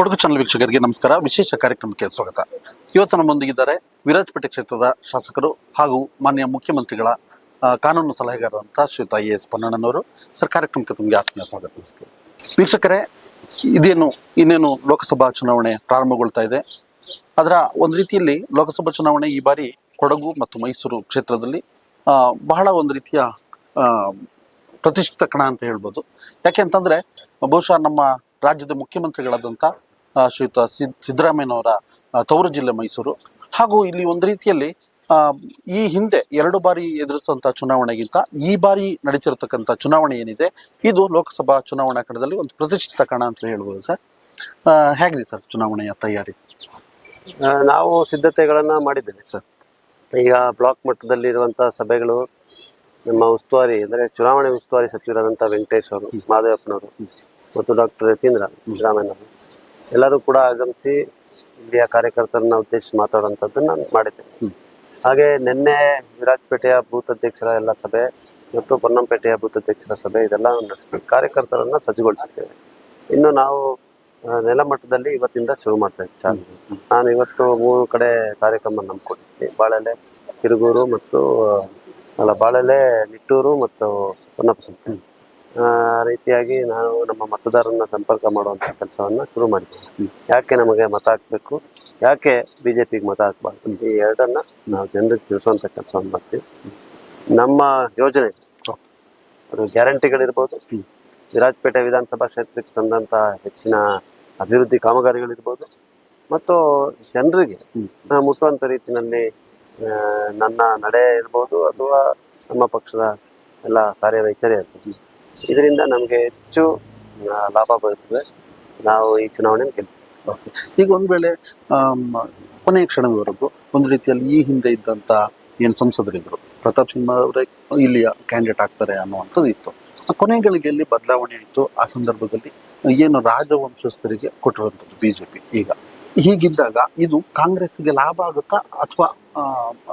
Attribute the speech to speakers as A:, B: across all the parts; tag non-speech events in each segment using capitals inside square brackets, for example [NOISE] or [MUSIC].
A: Kodagu channel ವೀಕ್ಷಕರಿಗೆ ನಮಸ್ಕಾರ. ವಿಶೇಷ ಕಾರ್ಯಕ್ರಮಕ್ಕೆ ಸ್ವಾಗತ. ಇವತ್ತು ನಮ್ಮೊಂದಿಗಿದ್ದಾರೆ ವಿರಾಜಪೇಟೆ ಕ್ಷೇತ್ರದ ಶಾಸಕರು ಹಾಗೂ ಮಾನ್ಯ ಮುಖ್ಯಮಂತ್ರಿಗಳ ಕಾನೂನು ಸಲಹೆಗಾರರಂತ ಶ್ರೀಯುತ ಐ ಎಸ್ ಪೊನ್ನಣ್ಣನವರು. ಸರ್, ಕಾರ್ಯಕ್ರಮಕ್ಕೆ ತಮಗೆ ಆತ್ಮೀಯ ಸ್ವಾಗತ. ವೀಕ್ಷಕರೇ, ಇದೇನು, ಇನ್ನೇನು ಲೋಕಸಭಾ ಚುನಾವಣೆ ಪ್ರಾರಂಭಗೊಳ್ತಾ ಇದೆ. ಅದರ ಒಂದು ರೀತಿಯಲ್ಲಿ ಲೋಕಸಭಾ ಚುನಾವಣೆ ಈ ಬಾರಿ ಕೊಡಗು ಮತ್ತು ಮೈಸೂರು ಕ್ಷೇತ್ರದಲ್ಲಿ ಬಹಳ ಒಂದು ರೀತಿಯ ಪ್ರತಿಷ್ಠಿತ ಕಣ ಅಂತ ಹೇಳ್ಬೋದು. ಯಾಕೆ ಅಂತಂದ್ರೆ, ಬಹುಶಃ ನಮ್ಮ ರಾಜ್ಯದ ಮುಖ್ಯಮಂತ್ರಿಗಳಾದಂಥ ಶ್ರೀಯುತ ಸಿದ್ ಸಿದ್ದರಾಮಯ್ಯನವರ ತವರು ಜಿಲ್ಲೆ ಮೈಸೂರು. ಹಾಗೂ ಇಲ್ಲಿ ಒಂದು ರೀತಿಯಲ್ಲಿ ಈ ಹಿಂದೆ ಎರಡು ಬಾರಿ ಎದುರಿಸಿದಂಥ ಚುನಾವಣೆಗಿಂತ ಈ ಬಾರಿ ನಡೀತಿರತಕ್ಕಂಥ ಚುನಾವಣೆ ಏನಿದೆ ಇದು ಲೋಕಸಭಾ ಚುನಾವಣಾ ಕಣದಲ್ಲಿ ಒಂದು ಪ್ರತಿಷ್ಠಿತ ಕಣ ಅಂತ ಹೇಳ್ಬೋದು ಸರ್. ಹೇಗಿದೆ ಸರ್ ಚುನಾವಣೆಯ ತಯಾರಿ?
B: ನಾವು ಸಿದ್ಧತೆಗಳನ್ನ ಮಾಡಿದ್ದೇವೆ
A: ಸರ್.
B: ಈಗ ಬ್ಲಾಕ್ ಮಟ್ಟದಲ್ಲಿ ಇರುವಂತಹ ಸಭೆಗಳು ನಮ್ಮ ಉಸ್ತುವಾರಿ ಅಂದ್ರೆ ಚುನಾವಣೆ ಉಸ್ತುವಾರಿ ಸಚಿವರಾದಂಥ ವೆಂಕಟೇಶ್ ಅವರು ಮಾದೇವಪ್ಪನವರು ಮತ್ತು ಡಾಕ್ಟರ್ ಯತೀಂದ್ರ ಸಿದ್ದರಾಮಯ್ಯನವರು ಎಲ್ಲರೂ ಕೂಡ ಆಗಮಿಸಿ ಇಲ್ಲಿಯ ಕಾರ್ಯಕರ್ತರನ್ನ ಉದ್ದೇಶಿಸಿ ಮಾತಾಡುವಂಥದ್ದನ್ನು ನಾನು ಮಾಡಿದ್ದೆ ಹಾಗೆ ನಿನ್ನೆ ವಿರಾಜಪೇಟೆಯ ಬೂತ್ ಅಧ್ಯಕ್ಷರ ಎಲ್ಲ ಸಭೆ ಮತ್ತು ಪೊನ್ನಂಪೇಟೆಯ ಬೂತ್ ಅಧ್ಯಕ್ಷರ ಸಭೆ ಇದೆಲ್ಲ ನಡೆಸಿ ಕಾರ್ಯಕರ್ತರನ್ನ ಸಜ್ಜುಗೊಳಿಸಿದ್ದೇವೆ. ಇನ್ನು ನಾವು ನೆಲಮಟ್ಟದಲ್ಲಿ ಇವತ್ತಿಂದ ಶುರು ಮಾಡ್ತಾ ಇದ್ದೀವಿ ಚಾಲನೆ. ನಾನು ಇವತ್ತು ಮೂರು ಕಡೆ ಕಾರ್ಯಕ್ರಮ ನಂಬ್ಕೊಂಡಿದ್ದೀನಿ ಬಾಳೆಲೆ ಕಿರುಗೂರು ಮತ್ತು ಅಲ್ಲ ಬಾಳೆಲೆ ನಿಟ್ಟೂರು ಮತ್ತು ಪೊನ್ನಪ್ಪ ರೀತಿಯಾಗಿ ನಾವು ನಮ್ಮ ಮತದಾರರನ್ನ ಸಂಪರ್ಕ ಮಾಡುವಂಥ ಕೆಲಸವನ್ನು ಶುರು ಮಾಡಿದ್ದೀವಿ ಯಾಕೆ ನಮಗೆ ಮತ ಹಾಕಬೇಕು? ಯಾಕೆ ಬಿಜೆಪಿಗೆ ಮತ ಹಾಕಬಾರ್ದು? ಈ ಎರಡನ್ನ ನಾವು ಜನರಿಗೆ ತಿಳಿಸುವಂಥ ಕೆಲಸವನ್ನು ಮಾಡ್ತೀವಿ. ನಮ್ಮ ಯೋಜನೆ ಅದು ಗ್ಯಾರಂಟಿಗಳಿರ್ಬೋದು. ವಿರಾಜಪೇಟೆ ವಿಧಾನಸಭಾ ಕ್ಷೇತ್ರಕ್ಕೆ ತಂದಂಥ ಹೆಚ್ಚಿನ ಅಭಿವೃದ್ಧಿ ಕಾಮಗಾರಿಗಳಿರ್ಬೋದು. ಮತ್ತು ಜನರಿಗೆ ಮುಟ್ಟುವಂಥ ರೀತಿಯಲ್ಲಿ ಆ, ನನ್ನ ನಡೆ ಇರ್ಬೋದು ಅಥವಾ ನಮ್ಮ ಪಕ್ಷದ ಎಲ್ಲ ಕಾರ್ಯವೈಖರಿ ಇರ್ಬೋದು ಇದರಿಂದ ನಮಗೆ ಹೆಚ್ಚು ಲಾಭ ಬರುತ್ತದೆ. ನಾವು ಈ ಚುನಾವಣೆ ಗೆಲ್ತೀವಿ.
A: ಓಕೆ. ಈಗ ಒಂದು ವೇಳೆ ಕೊನೆಯ ಕ್ಷಣದವರೆಗೂ ಒಂದು ರೀತಿಯಲ್ಲಿ ಈ ಹಿಂದೆ ಇದ್ದಂತ ಏನು ಸಂಸದರಿದ್ರು ಪ್ರತಾಪ್ ಸಿಂಹ ಅವರೇ ಇಲ್ಲಿಯ ಕ್ಯಾಂಡಿಡೇಟ್ ಆಗ್ತಾರೆ ಅನ್ನುವಂಥದ್ದು ಇತ್ತು. ಆ ಕೊನೆ ಗಳಿಗೆಯಲ್ಲಿ ಬದಲಾವಣೆ ಆಯಿತು? ಆ ಸಂದರ್ಭದಲ್ಲಿ ಏನು ರಾಜವಂಶಸ್ಥರಿಗೆ ಕೊಟ್ಟಿರುವಂಥದ್ದು ಬಿಜೆಪಿ ಈಗ. ಹೀಗಿದ್ದಾಗ ಇದು ಕಾಂಗ್ರೆಸ್ಗೆ ಲಾಭ ಆಗುತ್ತಾ ಅಥವಾ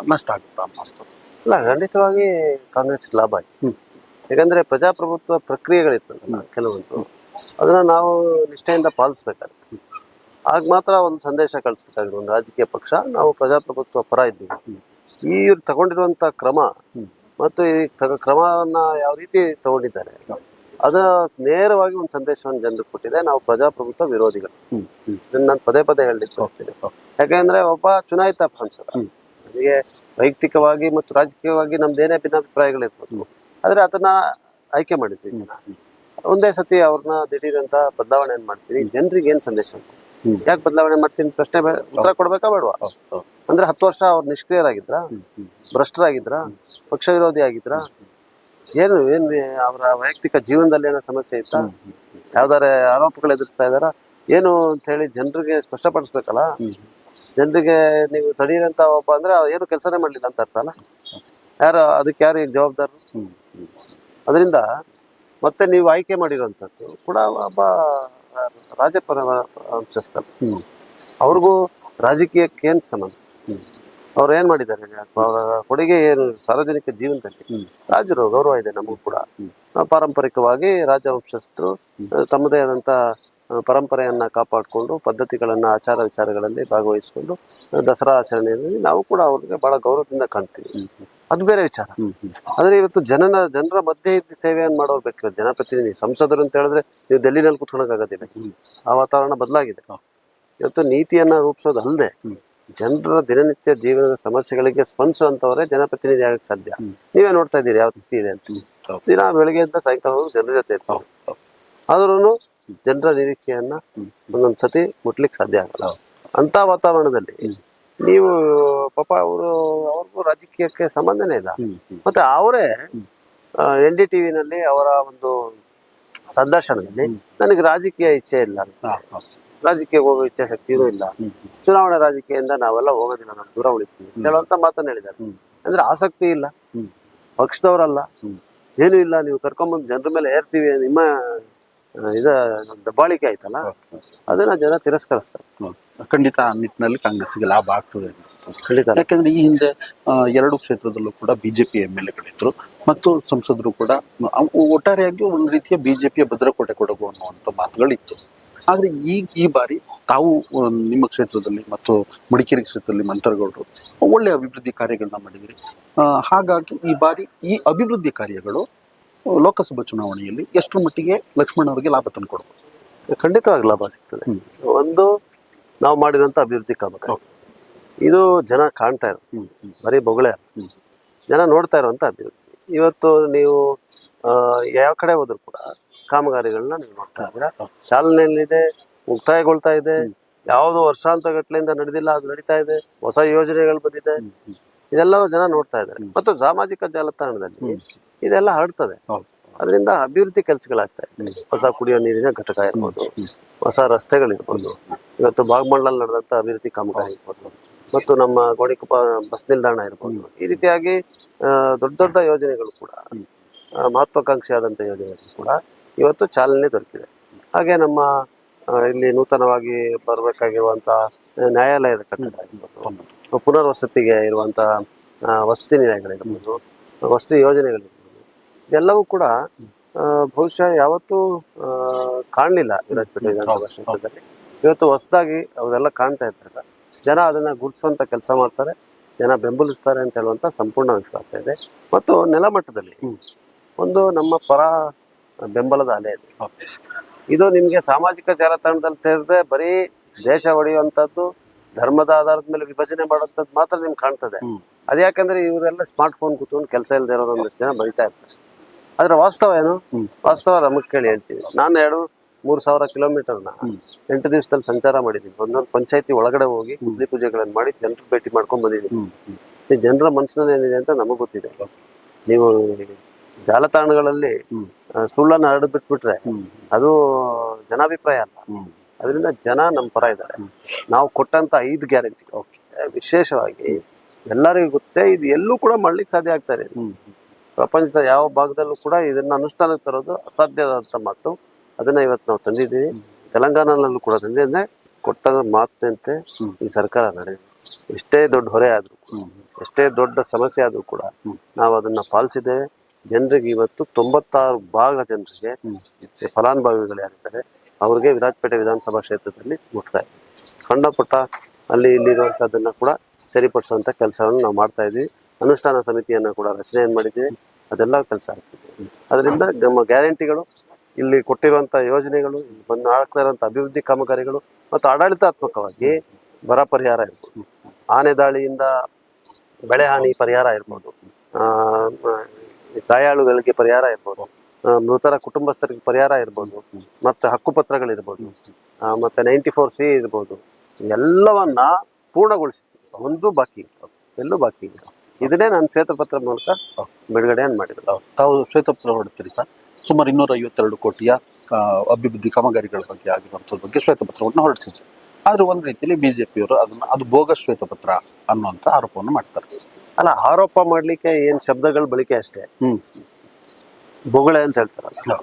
A: ನಷ್ಟ ಆಗುತ್ತಾ ಅನ್ನುವಂಥದ್ದು?
B: ಇಲ್ಲ ಖಂಡಿತವಾಗಿ ಕಾಂಗ್ರೆಸ್ಗೆ ಲಾಭ ಆಯ್ತು. ಯಾಕಂದ್ರೆ ಪ್ರಜಾಪ್ರಭುತ್ವ ಪ್ರಕ್ರಿಯೆಗಳಿರ್ತದೆ ಕೆಲವೊಂದು. ಅದನ್ನ ನಾವು ನಿಷ್ಠೆಯಿಂದ ಪಾಲಿಸ್ಬೇಕಾಗುತ್ತೆ. ಆಗ ಮಾತ್ರ ಒಂದು ಸಂದೇಶ ಕಳಿಸ್ಬೇಕಾಗಿದೆ, ಒಂದು ರಾಜಕೀಯ ಪಕ್ಷ, ನಾವು ಪ್ರಜಾಪ್ರಭುತ್ವ ಪರ ಇದ್ದೀವಿ. ಈ ತಗೊಂಡಿರುವಂತ ಕ್ರಮ ಮತ್ತು ಈ ಕ್ರಮವನ್ನ ಯಾವ ರೀತಿ ತಗೊಂಡಿದ್ದಾರೆ ಅದ ನೇರವಾಗಿ ಒಂದು ಸಂದೇಶವನ್ನು ಜನರಿಗೆ ಕೊಟ್ಟಿದೆ, ನಾವು ಪ್ರಜಾಪ್ರಭುತ್ವ ವಿರೋಧಿಗಳು. ಇದನ್ನ ನಾನು ಪದೇ ಪದೇ ಹೇಳಲಿಕ್ಕೆ ಬಯಸ್ತೀನಿ. ಯಾಕಂದ್ರೆ ಒಬ್ಬ ಚುನಾಯಿತ ಸಂಸದ. ನನಗೆ ವೈಯಕ್ತಿಕವಾಗಿ ಮತ್ತು ರಾಜಕೀಯವಾಗಿ ನಮ್ದೇನೇ ಭಿನ್ನಾಭಿಪ್ರಾಯಗಳಿರ್ಬೋದು ಆದ್ರೆ ಅದನ್ನ ಆಯ್ಕೆ ಮಾಡಿದ್ವಿ ಜನ. ಒಂದೇ ಸತಿ ಅವ್ರನ್ನ ದಿಢೀರಂತ ಬದಲಾವಣೆ ಮಾಡ್ತೀನಿ? ಜನರಿಗೆ ಏನ್ ಸಂದೇಶ. ಯಾಕೆ ಬದಲಾವಣೆ ಮಾಡ್ತೀನಿ? ಪ್ರಶ್ನೆ ಉತ್ತರ ಕೊಡ್ಬೇಕಾ ಬೇಡವಾ. ಅಂದ್ರೆ ಹತ್ತು ವರ್ಷ ಅವ್ರು ನಿಷ್ಕ್ರಿಯರಾಗಿದ್ರ. ಭ್ರಷ್ಟರಾಗಿದ್ರ? ಪಕ್ಷ ವಿರೋಧಿ ಆಗಿದ್ರ? ಏನು ಏನ್ ಅವರ ವೈಯಕ್ತಿಕ ಜೀವನದಲ್ಲಿ ಏನೋ ಸಮಸ್ಯೆ ಇತ್ತಾ? ಯಾವ್ದಾರೆ ಆರೋಪಗಳು ಎದುರಿಸ್ತಾ ಇದಾರ? ಏನು ಅಂತ ಹೇಳಿ ಜನರಿಗೆ ಸ್ಪಷ್ಟಪಡಿಸ್ಬೇಕಲ್ಲ. ಜನರಿಗೆ ನೀವು ತಡೀರಂತ ಒಬ್ಬ ಅಂದ್ರೆ ಏನು ಕೆಲಸನೇ ಮಾಡ್ಲಿಲ್ಲ ಅಂತ ಅರ್ಥ ಅಲ್ಲ? ಯಾರು ಅದಕ್ಕೆ ಯಾರು ಈಗ ಜವಾಬ್ದಾರರು. ಅದರಿಂದ ಮತ್ತೆ ನೀವು ಆಯ್ಕೆ ಮಾಡಿರುವಂತದ್ದು ಕೂಡ ಒಬ್ಬ ರಾಜಪರ ವಂಶಸ್ಥ
A: ಹ್ಮ್.
B: ಅವ್ರಿಗೂ ರಾಜಕೀಯಕ್ಕೆ ಏನ್ ಸಂಬಂಧ. ಅವ್ರು ಏನು ಮಾಡಿದ್ದಾರೆ? ಅವರ ಕೊಡುಗೆ ಏನು ಸಾರ್ವಜನಿಕ ಜೀವನದಲ್ಲಿ ರಾಜರು ಗೌರವ ಇದೆ ನಮಗೂ ಕೂಡ. ಪಾರಂಪರಿಕವಾಗಿ ರಾಜವಂಶಸ್ಥರು ತಮ್ಮದೇ ಆದಂಥ ಪರಂಪರೆಯನ್ನ ಕಾಪಾಡಿಕೊಂಡು ಪದ್ಧತಿಗಳನ್ನ ಆಚಾರ ವಿಚಾರಗಳಲ್ಲಿ ಭಾಗವಹಿಸಿಕೊಂಡು ದಸರಾ ಆಚರಣೆಯಲ್ಲಿ ನಾವು ಕೂಡ ಅವ್ರಿಗೆ ಬಹಳ ಗೌರವದಿಂದ ಕಾಣ್ತೀವಿ. ಅದು ಬೇರೆ ವಿಚಾರ. ಆದ್ರೆ ಇವತ್ತು ಜನನ ಜನರ ಮಧ್ಯೆ ಇದ್ದ ಸೇವೆಯನ್ನು ಮಾಡೋರು ಬೇಕು ಜನಪ್ರತಿನಿಧಿ ಸಂಸದರು ಅಂತ ಹೇಳಿದ್ರೆ ನೀವು ಡೆಲ್ಲಿನಲ್ಲಿ ಕುತ್ಕೊಳಕ್ಕಾಗೋದಿಲ್ಲ. ಆ ವಾತಾವರಣ ಬದಲಾಗಿದೆ. ಇವತ್ತು ನೀತಿಯನ್ನ ರೂಪಿಸೋದು ಅಲ್ಲದೆ ಜನರ ದಿನನಿತ್ಯ ಜೀವನದ ಸಮಸ್ಯೆಗಳಿಗೆ ಸ್ಪಂದಿಸುವಂತವರೇ ಜನಪ್ರತಿನಿಧಿ ಆಗಕ್ಕೆ ಸಾಧ್ಯ. ನೀವೇ ನೋಡ್ತಾ ಇದ್ದೀರಿ ಯಾವ ರೀತಿ ಇದೆ ಅಂತ. ದಿನ ಬೆಳಗ್ಗೆಯಿಂದ ಸಾಯಂಕಾಲವರೆಗೂ ಜನರ ಜೊತೆ
A: ಇರ್ತಾವೆ.
B: ಆದ್ರೂ ಜನರ ನಿರೀಕ್ಷೆಯನ್ನ
A: ಒಂದೊಂದ್ಸತಿ
B: ಒಂದೊಂದ್ ಸತಿ ಮುಟ್ಲಿಕ್ಕೆ ಸಾಧ್ಯ ಆಗಲ್ಲ. ಅಂತ ವಾತಾವರಣದಲ್ಲಿ ನೀವು ಪಾಪ ಅವರು ಅವ್ರಿಗೂ ರಾಜಕೀಯಕ್ಕೆ ಸಂಬಂಧನೇ ಇಲ್ಲ. ಮತ್ತೆ ಅವರೇ ಎನ್ ಡಿ ಟಿವಿನಲ್ಲಿ ಅವರ ಒಂದು ಸಂದರ್ಶನದಲ್ಲಿ ನನಗೆ ರಾಜಕೀಯ ಇಚ್ಛೆ ಇಲ್ಲ. ರಾಜಕೀಯ ಹೋಗೋ ಇಚ್ಛೆ ಶಕ್ತಿಯೂ ಇಲ್ಲ. ಚುನಾವಣಾ ರಾಜಕೀಯದಿಂದ ನಾವೆಲ್ಲ ಹೋಗೋದಿಲ್ಲ ನಾವು ದೂರ ಉಳಿತೀವಿ ಅಂತ ಹೇಳುವಂತ ಮಾತನ್ನ ಹೇಳಿದ್ದಾರೆ. ಅಂದ್ರೆ ಆಸಕ್ತಿ ಇಲ್ಲ. ಪಕ್ಷದವರಲ್ಲ. ಏನು ಇಲ್ಲ. ನೀವು ಕರ್ಕೊಂಬಂದು ಜನರ ಮೇಲೆ ಏರ್ತೀವಿ. ನಿಮ್ಮ ಇದ ದಬ್ಬಾಳಿಕೆ ಆಯ್ತಲ್ಲ? ಅದನ್ನ ಜನ ತಿರಸ್ಕರಿಸ್ತಾರೆ.
A: ಖಂಡಿತ ಆ ನಿಟ್ಟಿನಲ್ಲಿ ಕಾಂಗ್ರೆಸ್ಗೆ ಲಾಭ ಆಗ್ತದೆ.
B: ಖಂಡಿತ.
A: ಯಾಕಂದ್ರೆ ಈ ಹಿಂದೆ ಎರಡು ಕ್ಷೇತ್ರದಲ್ಲೂ ಕೂಡ ಬಿಜೆಪಿ ಎಂ ಎಲ್ ಎಗಳಿದ್ರು ಮತ್ತು ಸಂಸದರು ಕೂಡ ಒಟ್ಟಾರೆಯಾಗಿ ಒಂದು ರೀತಿಯ ಬಿಜೆಪಿಯ ಭದ್ರಕೋಟೆ ಕೊಡಗು ಅನ್ನುವಂಥ ಮಾತುಗಳಿತ್ತು. ಆದ್ರೆ ಈ ಈ ಬಾರಿ ತಾವು ನಿಮ್ಮ ಕ್ಷೇತ್ರದಲ್ಲಿ ಮತ್ತು ಮಡಿಕೇರಿ ಕ್ಷೇತ್ರದಲ್ಲಿ ಮಂತ್ರಗೌಡರು ಒಳ್ಳೆಯ ಅಭಿವೃದ್ಧಿ ಕಾರ್ಯಗಳನ್ನ ಮಾಡಿದ್ರಿ. ಹಾಗಾಗಿ ಈ ಬಾರಿ ಈ ಅಭಿವೃದ್ಧಿ ಕಾರ್ಯಗಳು ಲೋಕಸಭಾ ಚುನಾವಣೆಯಲ್ಲಿ ಎಷ್ಟರ ಮಟ್ಟಿಗೆ ಲಕ್ಷ್ಮಣ್ ಅವರಿಗೆ ಲಾಭ ತಂದುಕೊಡ್ಬೋದು
B: ಖಂಡಿತವಾಗಿ ಲಾಭ ಸಿಗ್ತದೆ. ಒಂದು ನಾವು ಮಾಡಿದಂತ ಅಭಿವೃದ್ಧಿ ಕಾಮಗಾರಿ. ಇದು ಜನ ಕಾಣ್ತಾ ಇರೋ ಬರೀ ಬೊಗಳೆ ಜನ ನೋಡ್ತಾ ಇರೋಂತ ಅಭಿವೃದ್ಧಿ. ಇವತ್ತು ನೀವು ಯಾವ ಕಡೆ ಹೋದ್ರು ಕೂಡ ಕಾಮಗಾರಿಗಳನ್ನ ನೀವು ನೋಡ್ತಾ ಇದ್ದೀರಾ? ಚಾಲನೆಯಲ್ಲಿದೆ ಮುಕ್ತಾಯಗೊಳ್ತಾ ಇದೆ. ಯಾವುದು ವರ್ಷಾಂತಗಟ್ಲೆಯಿಂದ ನಡೆದಿಲ್ಲ ಅದು ನಡೀತಾ ಇದೆ. ಹೊಸ ಯೋಜನೆಗಳು ಬಂದಿದೆ. ಇದೆಲ್ಲವೂ ಜನ ನೋಡ್ತಾ ಇದ್ದಾರೆ. ಮತ್ತು ಸಾಮಾಜಿಕ ಜಾಲತಾಣದಲ್ಲಿ ಇದೆಲ್ಲ ಹರಡ್ತದೆ. ಅದರಿಂದ ಅಭಿವೃದ್ಧಿ ಕೆಲಸಗಳಾಗ್ತಾ ಇದೆ. ಹೊಸ ಕುಡಿಯೋ ನೀರಿನ ಘಟಕ ಇರ್ಬೋದು ಹೊಸ ರಸ್ತೆಗಳಿರ್ಬೋದು. ಇವತ್ತು ಬಾಗಮಂಡಲಲ್ಲಿ ನಡೆದಂತ ಅಭಿವೃದ್ಧಿ ಕಾಮಗಾರಿ ಇರ್ಬೋದು. ಮತ್ತು ನಮ್ಮ ಗೋಣಿಕೊಪ್ಪ ಬಸ್ ನಿಲ್ದಾಣ ಇರ್ಬೋದು. ಈ ರೀತಿಯಾಗಿ ದೊಡ್ಡ ದೊಡ್ಡ ಯೋಜನೆಗಳು ಕೂಡ ಮಹತ್ವಾಕಾಂಕ್ಷಿ ಆದಂತ ಯೋಜನೆಗಳು ಕೂಡ ಇವತ್ತು ಚಾಲನೆ ದೊರಕಿದೆ. ಹಾಗೆ ನಮ್ಮ ಇಲ್ಲಿ ನೂತನವಾಗಿ ಬರಬೇಕಾಗಿರುವಂತಹ ನ್ಯಾಯಾಲಯದ ಕಟ್ಟಡ ಇರ್ಬೋದು ಪುನರ್ವಸತಿಗೆ ಇರುವಂತ ಆ, ವಸತಿ ನಿಲಯಗಳಿರ್ಬೋದು ವಸತಿ ಯೋಜನೆಗಳಿರ್ಬೋದು. ಇದೆಲ್ಲವೂ ಕೂಡ ಬಹುಶಃ ಯಾವತ್ತೂ ಕಾಣಲಿಲ್ಲ ವಿರಾಜಪೇಟೆ ವಿಧಾನಸಭಾ ಕ್ಷೇತ್ರದಲ್ಲಿ. ಇವತ್ತು ಹೊಸದಾಗಿ ಅವೆಲ್ಲ ಕಾಣ್ತಾ ಇದ್ದಾಗ ಜನ ಅದನ್ನ ಗುರುತಿಸುವಂತ ಕೆಲಸ ಮಾಡ್ತಾರೆ ಜನ ಬೆಂಬಲಿಸ್ತಾರೆ ಅಂತ ಹೇಳುವಂತ ಸಂಪೂರ್ಣ ವಿಶ್ವಾಸ ಇದೆ. ಮತ್ತು ನೆಲಮಟ್ಟದಲ್ಲಿ ಒಂದು ನಮ್ಮ ಪರ ಬೆಂಬಲದ ಅಲೆ ಇದೆ. ಇದು ನಿಮ್ಗೆ ಸಾಮಾಜಿಕ ಜಾಲತಾಣದಲ್ಲಿ ತೆರೆದೇ ಬರೀ ದೇಶ ಒಡೆಯುವಂಥದ್ದು ಧರ್ಮದ ಆಧಾರದ ಮೇಲೆ ವಿಭಜನೆ ಮಾಡುವಂಥದ್ದು ಮಾತ್ರ ನಿಮ್ಗೆ ಕಾಣ್ತದೆ. ಅದ್ಯಾಕಂದ್ರೆ ಇವರೆಲ್ಲ ಸ್ಮಾರ್ಟ್ ಫೋನ್ ಕೂತ್ಕೊಂಡು ಕೆಲಸ ಇಲ್ಲದೆ ಇರೋದು ಒಂದಷ್ಟು ಜನ ಬರಿತಾ ಇರ್ತಾರೆ. ಆದ್ರೆ ವಾಸ್ತವ ಏನು? ವಾಸ್ತವ ನಮಗ್ ಕೇಳಿ ಹೇಳ್ತೀವಿ. ನಾನು ಎರಡು ಮೂರು ಸಾವಿರ ಕಿಲೋಮೀಟರ್ನ ಎಂಟು ದಿವಸದಲ್ಲಿ ಸಂಚಾರ ಮಾಡಿದೀನಿ ಒಂದೊಂದು ಪಂಚಾಯತಿ ಒಳಗಡೆ ಹೋಗಿ ಗುದ್ಲಿ ಪೂಜೆಗಳನ್ನು ಮಾಡಿ ಜನರು ಭೇಟಿ ಮಾಡ್ಕೊಂಡ್ ಬಂದಿದ್ದೀನಿ. ಜನರ ಮನಸ್ಸಿನಲ್ಲಿ ಏನಿದೆ ಅಂತ ನಮಗ್ ಗೊತ್ತಿದೆ. ನೀವು ಜಾಲತಾಣಗಳಲ್ಲಿ ಸುಳ್ಳನ್ನ ಹರಡು ಬಿಟ್ಬಿಟ್ರೆ ಅದು ಜನಾಭಿಪ್ರಾಯ ಅಲ್ಲ. ಅದರಿಂದ ಜನ ನಮ್ಮ ಪರ ಇದ್ದಾರೆ. ನಾವು ಕೊಟ್ಟಂತ ಐದು ಗ್ಯಾರಂಟಿ. ವಿಶೇಷವಾಗಿ ಎಲ್ಲರಿಗೂ ಗೊತ್ತೇ ಇದು ಎಲ್ಲೂ ಕೂಡ ಮಾಡ್ಲಿಕ್ಕೆ ಸಾಧ್ಯ ಆಗ್ತಾರೆ ಇದೆ ಪ್ರಪಂಚದ ಯಾವ ಭಾಗದಲ್ಲೂ ಕೂಡ ಇದನ್ನ ಅನುಷ್ಠಾನಕ್ಕೆ ತರೋದು ಅಸಾಧ್ಯವಾದಂಥ ಮಾತು. ಅದನ್ನ ಇವತ್ತು ನಾವು ತಂದಿದ್ದೀವಿ. ತೆಲಂಗಾಣನಲ್ಲೂ ಕೂಡ ತಂದಿದ್ದೆ ಕೊಟ್ಟದ ಮಾತಿನಂತೆ
A: ಹ್ಮ್.
B: ಈ ಸರ್ಕಾರ ನಡೆದಿದೆ. ಎಷ್ಟೇ ದೊಡ್ಡ ಹೊರೆ ಆದ್ರೂ ಎಷ್ಟೇ ದೊಡ್ಡ ಸಮಸ್ಯೆ ಆದರೂ ಕೂಡ. ನಾವು ಅದನ್ನ ಪಾಲಿಸಿದ್ದೇವೆ. ಜನರಿಗೆ ಇವತ್ತು ತೊಂಬತ್ತಾರು ಭಾಗ ಜನರಿಗೆ. ಫಲಾನುಭವಿಗಳು ಯಾರಿದ್ದಾರೆ ಅವ್ರಿಗೆ ವಿರಾಜಪೇಟೆ ವಿಧಾನಸಭಾ ಕ್ಷೇತ್ರದಲ್ಲಿ ಮುಟ್ತಾ ಇದೆ. ಸಣ್ಣ ಪುಟ್ಟ ಅಲ್ಲಿ ಇಲ್ಲಿರುವಂಥದ್ದನ್ನು ಕೂಡ ಸರಿಪಡಿಸುವಂತ ಕೆಲಸವನ್ನು ನಾವು ಮಾಡ್ತಾ ಇದ್ವಿ ಅನುಷ್ಠಾನ ಸಮಿತಿಯನ್ನ ಕೂಡ ರಚನೆಯನ್ನು ಮಾಡಿದ್ದೀವಿ. ಅದೆಲ್ಲ ಕೆಲಸ ಆಗ್ತಿದೆ. ಅದರಿಂದ ನಮ್ಮ ಗ್ಯಾರಂಟಿಗಳು, ಇಲ್ಲಿ ಕೊಟ್ಟಿರುವಂತ ಯೋಜನೆಗಳು ಬಂದು ಆಗ್ತಾ ಇರುವಂಥ ಅಭಿವೃದ್ಧಿ ಕಾಮಗಾರಿಗಳು ಮತ್ತು ಆಡಳಿತಾತ್ಮಕವಾಗಿ ಬರ ಪರಿಹಾರ ಇರ್ಬೋದು. ಆನೆ ದಾಳಿಯಿಂದ ಬೆಳೆ ಹಾನಿ ಪರಿಹಾರ ಇರ್ಬೋದು. ಗಾಯಾಳುಗಳಿಗೆ ಪರಿಹಾರ ಇರ್ಬೋದು. ಮೃತರ ಕುಟುಂಬಸ್ಥರಿಗೆ ಪರಿಹಾರ ಇರ್ಬೋದು. ಮತ್ತೆ ಹಕ್ಕುಪತ್ರಗಳಿರ್ಬೋದು ಮತ್ತು ನೈಂಟಿ ಫೋರ್ ಸಿ ಇರ್ಬೋದು. ಎಲ್ಲವನ್ನ ಪೂರ್ಣಗೊಳಿಸಿ ಒಂದು ಬಾಕಿ. ಎಲ್ಲೂ ಬಾಕಿ ಇಲ್ಲ. ಇದನ್ನೇ ನಾನು ಶ್ವೇತಪತ್ರ ಮೂಲಕ ಬಿಡುಗಡೆಯನ್ನು ಮಾಡಿದ್ರು.
A: ತಾವು ಶ್ವೇತಪತ್ರ ಹೊರಡ್ತೀರಿ ಸರ್? ಸುಮಾರು ಇನ್ನೂರ ಐವತ್ತೆರಡು ಕೋಟಿಯ ಅಭಿವೃದ್ಧಿ ಕಾಮಗಾರಿಗಳ ಬಗ್ಗೆ ಆಗಿರುವಂಥದ್ರ ಬಗ್ಗೆ ಶ್ವೇತಪತ್ರವನ್ನು ಹೊರಡಿಸಿದ್ರು ಆದ್ರೆ ಒಂದ್ ರೀತಿಯಲ್ಲಿ ಬಿಜೆಪಿಯವರು ಅದನ್ನ ಅದು ಭೋಗ ಶ್ವೇತಪತ್ರ ಅನ್ನುವಂಥ ಆರೋಪವನ್ನು ಮಾಡ್ತಾರೆ.
B: ಅಲ್ಲ ಆರೋಪ ಮಾಡ್ಲಿಕ್ಕೆ ಏನ್ ಶಬ್ದಗಳ ಬಳಕೆ ಅಷ್ಟೇ.
A: ಹ್ಮ್.
B: ಬೊಗಳೆ ಅಂತ ಹೇಳ್ತಾರಲ್ಲ.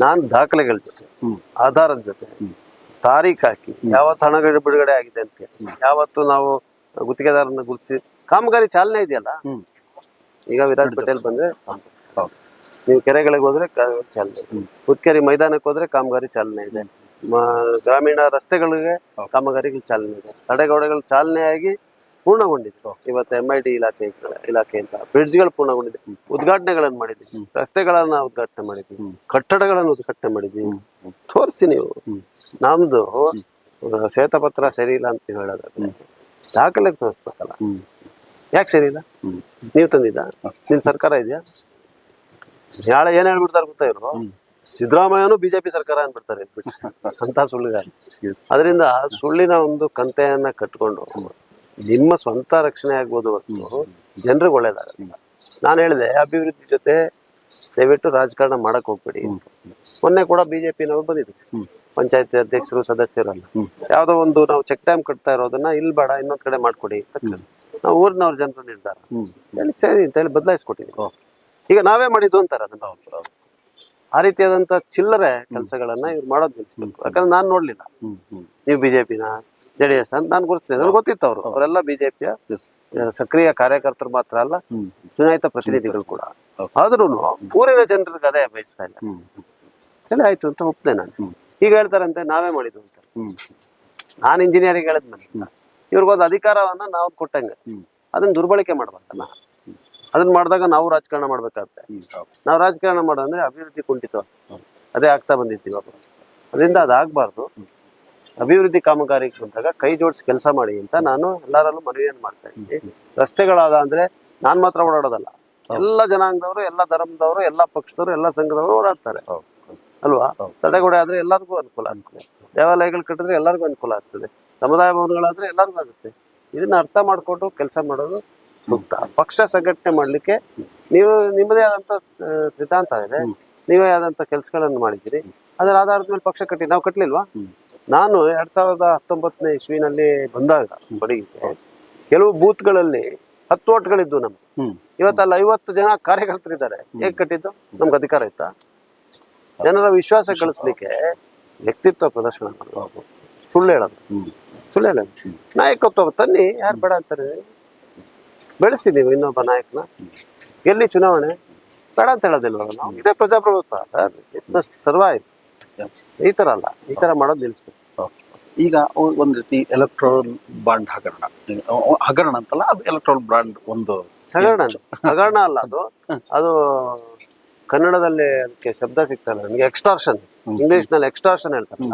B: ನಾನ್ ದಾಖಲೆಗಳ ಜೊತೆ
A: ಹ್ಮ್.
B: ಆಧಾರದ ಜೊತೆ
A: ಹ್ಮ್.
B: ತಾರೀಖ್ ಹಾಕಿ ಯಾವತ್ತು ಹಣಗಳು ಬಿಡುಗಡೆ ಆಗಿದೆ ಅಂತ ಯಾವತ್ತು ನಾವು ಗುತ್ತಿಗೆದಾರನ ಗುರುತಿಸಿ ಕಾಮಗಾರಿ ಚಾಲನೆ ಇದೆಯಲ್ಲ? ಈಗ ವಿರಾಟ್ ಪಟೇಲ್ ಬಂದ್ರೆ ನೀವು ಕೆರೆಗಳಿಗೆ ಹೋದ್ರೆ ಚಾಲನೆ ಇದೆ. ಹುತ್ಕೆರೆ ಮೈದಾನಕ್ಕೆ ಹೋದ್ರೆ ಕಾಮಗಾರಿ ಚಾಲನೆ ಇದೆ. ಗ್ರಾಮೀಣ ರಸ್ತೆಗಳಿಗೆ ಕಾಮಗಾರಿಗಳು ಚಾಲನೆ ಇದೆ. ತಡೆಗೋಡೆಗಳು ಚಾಲನೆಯಾಗಿ ಪೂರ್ಣಗೊಂಡಿದೆ. ಇವತ್ತು ಎಂ ಐ ಡಿ ಇಲಾಖೆ ಇಲಾಖೆಯಿಂದ ಬ್ರಿಡ್ಜ್ಗಳು ಪೂರ್ಣಗೊಂಡಿದೆ. ಉದ್ಘಾಟನೆಗಳನ್ನು ಮಾಡಿದ್ವಿ. ರಸ್ತೆಗಳನ್ನ ಉದ್ಘಾಟನೆ ಮಾಡಿದ್ವಿ. ಕಟ್ಟಡಗಳನ್ನು ಉದ್ಘಾಟನೆ ಮಾಡಿದ್ವಿ. ತೋರಿಸಿ ನೀವು. ನಮ್ದು ಶ್ವೇತಪತ್ರ ಸರಿ ಇಲ್ಲ ಅಂತ ಹೇಳೋದಾದ್ರೆ ದಾಖಲೆ ತೋರಿಸ್ಬೇಕಲ್ಲ. ಯಾಕೆ ಸರಿ ಇಲ್ಲ? ನೀವು ತಂದಿದ್ದ? ನಿನ್ ಸರ್ಕಾರ ಇದೆಯಾ? ನಾಳೆ ಏನ್ ಹೇಳ್ಬಿಡ್ತಾರೆ ಗೊತ್ತಾ ಇವರು? ಸಿದ್ದರಾಮಯ್ಯನು ಬಿಜೆಪಿ ಸರ್ಕಾರ ಅಂದ್ಬಿಡ್ತಾರೆ. [LAUGHS] ಅಂತ ಸುಳ್ಳುಗಾರ. ಅದರಿಂದ ಸುಳ್ಳಿನ ಒಂದು ಕಂತೆಯನ್ನ ಕಟ್ಕೊಂಡು ನಿಮ್ಮ ಸ್ವಂತ ರಕ್ಷಣೆ ಆಗ್ಬೋದು ಹೊರತು ಜನರಿಗೆ ಒಳ್ಳೇದಾಗ ನಾನು ಹೇಳಿದೆ ಅಭಿವೃದ್ಧಿ ಜೊತೆ ದಯವಿಟ್ಟು ರಾಜಕಾರಣ ಮಾಡಕ್ ಹೋಗ್ಬೇಡಿ ಮೊನ್ನೆ ಕೂಡ ಬಿಜೆಪಿನವರು ಬಂದಿದ್ರು. ಪಂಚಾಯತಿ ಅಧ್ಯಕ್ಷರು ಸದಸ್ಯರಲ್ಲ.
A: ಅಲ್ಲ
B: ಯಾವ್ದೋ ಒಂದು ನಾವು ಚೆಕ್ ಡ್ಯಾಮ್ ಕಟ್ತಾ ಇರೋದನ್ನ ಇಲ್ ಬೇಡ ಇನ್ನೊಂದ್ ಕಡೆ ಮಾಡ್ಕೊಡಿ. ನಾವು ಊರಿನವ್ರ ಜನರ ನಿರ್ಧಾರ. ಹೇಳಿ ಸರಿ ಅಂತ ಹೇಳಿ
A: ಬದಲಾಯಿಸ್ಕೊಟ್ಟಿದ್ವಿ
B: ಈಗ ನಾವೇ ಮಾಡಿದ್ದು ಅಂತಾರೆ ಅದನ್ನ. ಆ ರೀತಿಯಾದಂತ ಚಿಲ್ಲರೆ ಕೆಲಸಗಳನ್ನ ಇವ್ರು ಮಾಡೋದ್ ನಿಲ್ಸ್ಬೇಕು. ಯಾಕಂದ್ರೆ ನಾನ್ ನೋಡ್ಲಿಲ್ಲ. ನೀವು ಬಿಜೆಪಿನ ಜೆ ಡಿ ಎಸ್ ಅಂತ ನಾನು ಗುರುತಿಸಿದೆ ನನಗೆ ಗೊತ್ತಿತ್ತು ಅವರು. ಅವರೆಲ್ಲ ಬಿಜೆಪಿಯ ಸಕ್ರಿಯ ಕಾರ್ಯಕರ್ತರು ಮಾತ್ರ ಅಲ್ಲ ಚುನಾಯಿತ ಪ್ರತಿನಿಧಿಗಳು ಕೂಡ. ಆದ್ರೂ ಊರಿನ ಜನರಿಗೆ ಅದೇ ಬಯಸ್ತಾ ಇಲ್ಲ. ಹೇಳಿ ಆಯ್ತು ಅಂತ ಒಪ್ಪಿದೆ ನಾನು. ಈಗ ಹೇಳ್ತಾರಂತೆ ನಾವೇ ಮಾಡಿದ್ವಿ ಅಂತ. ನಾನು ಇಂಜಿನಿಯರಿಂಗ್ ಹೇಳಿದ್ಮೇಲೆ ಇವ್ರಿಗೊಂದು ಅಧಿಕಾರವನ್ನ ನಾವು ಕೊಟ್ಟಂಗೆ. ಅದನ್ನ ದುರ್ಬಳಕೆ ಮಾಡ್ಬೇಕಲ್ಲ ಅದನ್ನ ಮಾಡಿದಾಗ ನಾವು ರಾಜಕಾರಣ ಮಾಡ್ಬೇಕಾಗತ್ತೆ. ನಾವು ರಾಜಕಾರಣ ಮಾಡೋದಂದ್ರೆ ಅಭಿವೃದ್ಧಿ ಕುಂಠಿತ. ಅದೇ ಆಗ್ತಾ ಬಂದಿತ್ತು ಇವಾಗ. ಅದರಿಂದ ಅದಾಗಬಾರ್ದು. ಅಭಿವೃದ್ಧಿ ಕಾಮಗಾರಿಗೆ ಬಂದಾಗ ಕೈ ಜೋಡಿಸಿ ಕೆಲಸ ಮಾಡಿ ಅಂತ ನಾನು ಎಲ್ಲರಲ್ಲೂ ಮನವಿಯನ್ನು ಮಾಡ್ತಾ ಇದ್ದೀನಿ. ರಸ್ತೆಗಳಾದ ಅಂದ್ರೆ ನಾನ್ ಮಾತ್ರ ಓಡಾಡೋದಲ್ಲ. ಎಲ್ಲ ಜನಾಂಗದವರು ಎಲ್ಲ ಧರ್ಮದವರು ಎಲ್ಲ ಪಕ್ಷದವರು ಎಲ್ಲ ಸಂಘದವರು ಓಡಾಡ್ತಾರೆ. ಅಲ್ವಾ. ತಡೆಗೋಡೆ ಆದ್ರೆ ಎಲ್ಲರಿಗೂ ಅನುಕೂಲ ಆಗ್ತದೆ. ದೇವಾಲಯಗಳು ಕಟ್ಟಿದ್ರೆ ಎಲ್ಲರಿಗೂ ಅನುಕೂಲ ಆಗ್ತದೆ. ಸಮುದಾಯ ಭವನಗಳಾದ್ರೆ ಎಲ್ಲರಿಗೂ ಆಗುತ್ತೆ. ಇದನ್ನ ಅರ್ಥ ಮಾಡ್ಕೊಂಡು ಕೆಲಸ ಮಾಡೋದು ಸೂಕ್ತ. ಪಕ್ಷ ಸಂಘಟನೆ ಮಾಡ್ಲಿಕ್ಕೆ ನೀವು ನಿಮ್ಮದೇ ಆದಂತ ಸಿದ್ಧಾಂತ ಇದೆ. ನೀವೇ ಆದಂತ ಕೆಲಸಗಳನ್ನು ಮಾಡಿದ್ದೀರಿ. ಅದರ ಆಧಾರದ ಮೇಲೆ ಪಕ್ಷ ಕಟ್ಟಿ ನಾವು
A: ಕಟ್ಟಲಿಲ್ವಾ
B: ನಾನು ಎರಡ್ ಸಾವಿರದ ಹತ್ತೊಂಬತ್ತನೇ ಇಸ್ವಿನಲ್ಲಿ ಬಂದಾಗ ಬಡಿಗೆ ಕೆಲವು ಬೂತ್ಗಳಲ್ಲಿ ಹತ್ತು ಓಟ್ಗಳಿದ್ವು ನಮ್ಗೆ. ಇವತ್ತಲ್ಲಿ ಐವತ್ತು ಜನ ಕಾರ್ಯಕರ್ತರಿದ್ದಾರೆ. ಹೇಗ್ ಕಟ್ಟಿದ್ದು? ನಮ್ಗೆ ಅಧಿಕಾರ ಇತ್ತಾ? ಜನರ ವಿಶ್ವಾಸ ಗಳಿಸ್ಲಿಕ್ಕೆ ವ್ಯಕ್ತಿತ್ವ ಪ್ರದರ್ಶನ ಮಾಡಬೇಕು ಸುಳ್ಳು ಹೇಳೋದು. ಸುಳ್ಳು ಹೇಳೋದು. ನಾಯಕತ್ವ ತನ್ನಿ ಯಾರು ಬೇಡ ಅಂತಾರೆ. ಬೆಳೆಸಿ ನೀವು ಇನ್ನೊಬ್ಬ ನಾಯಕನ. ಎಲ್ಲಿ ಚುನಾವಣೆ? ಬೇಡ ಅಂತ ಹೇಳೋದಿಲ್ವ ನಾವು ಇದೇ ಪ್ರಜಾಪ್ರಭುತ್ವ. Survive
A: Yes.
B: ಈ ತರ ಅಲ್ಲ. ಈ ತರ ಮಾಡೋದು ನಿಲ್ಲಿಸ್ಬೇಕು.
A: ಈಗ ಒಂದು ರೀತಿ ಎಲೆಕ್ಟ್ರಾನ್ ಬಾಂಡ್ ಹಗರಣ. ಹಗರಣ ಅಂತಲ್ಲ ಅದು ಎಲೆಕ್ಟ್ರಾನ್ ಬಾಂಡ್ ಒಂದು
B: ಹಗರಣ [LAUGHS] ಹಗರಣ ಅಲ್ಲ ಅದು. ಅದು ಕನ್ನಡದಲ್ಲಿ ಅದಕ್ಕೆ ಶಬ್ದ ಸಿಗ್ತಲ್ಲ ನಮಗೆ ಎಕ್ಸ್ಟಾರ್ಷನ್ ಇಂಗ್ಲಿಷ್ನಲ್ಲಿ ಎಕ್ಸ್ಟಾರ್ಷನ್ ಹೇಳ್ತಾರೆ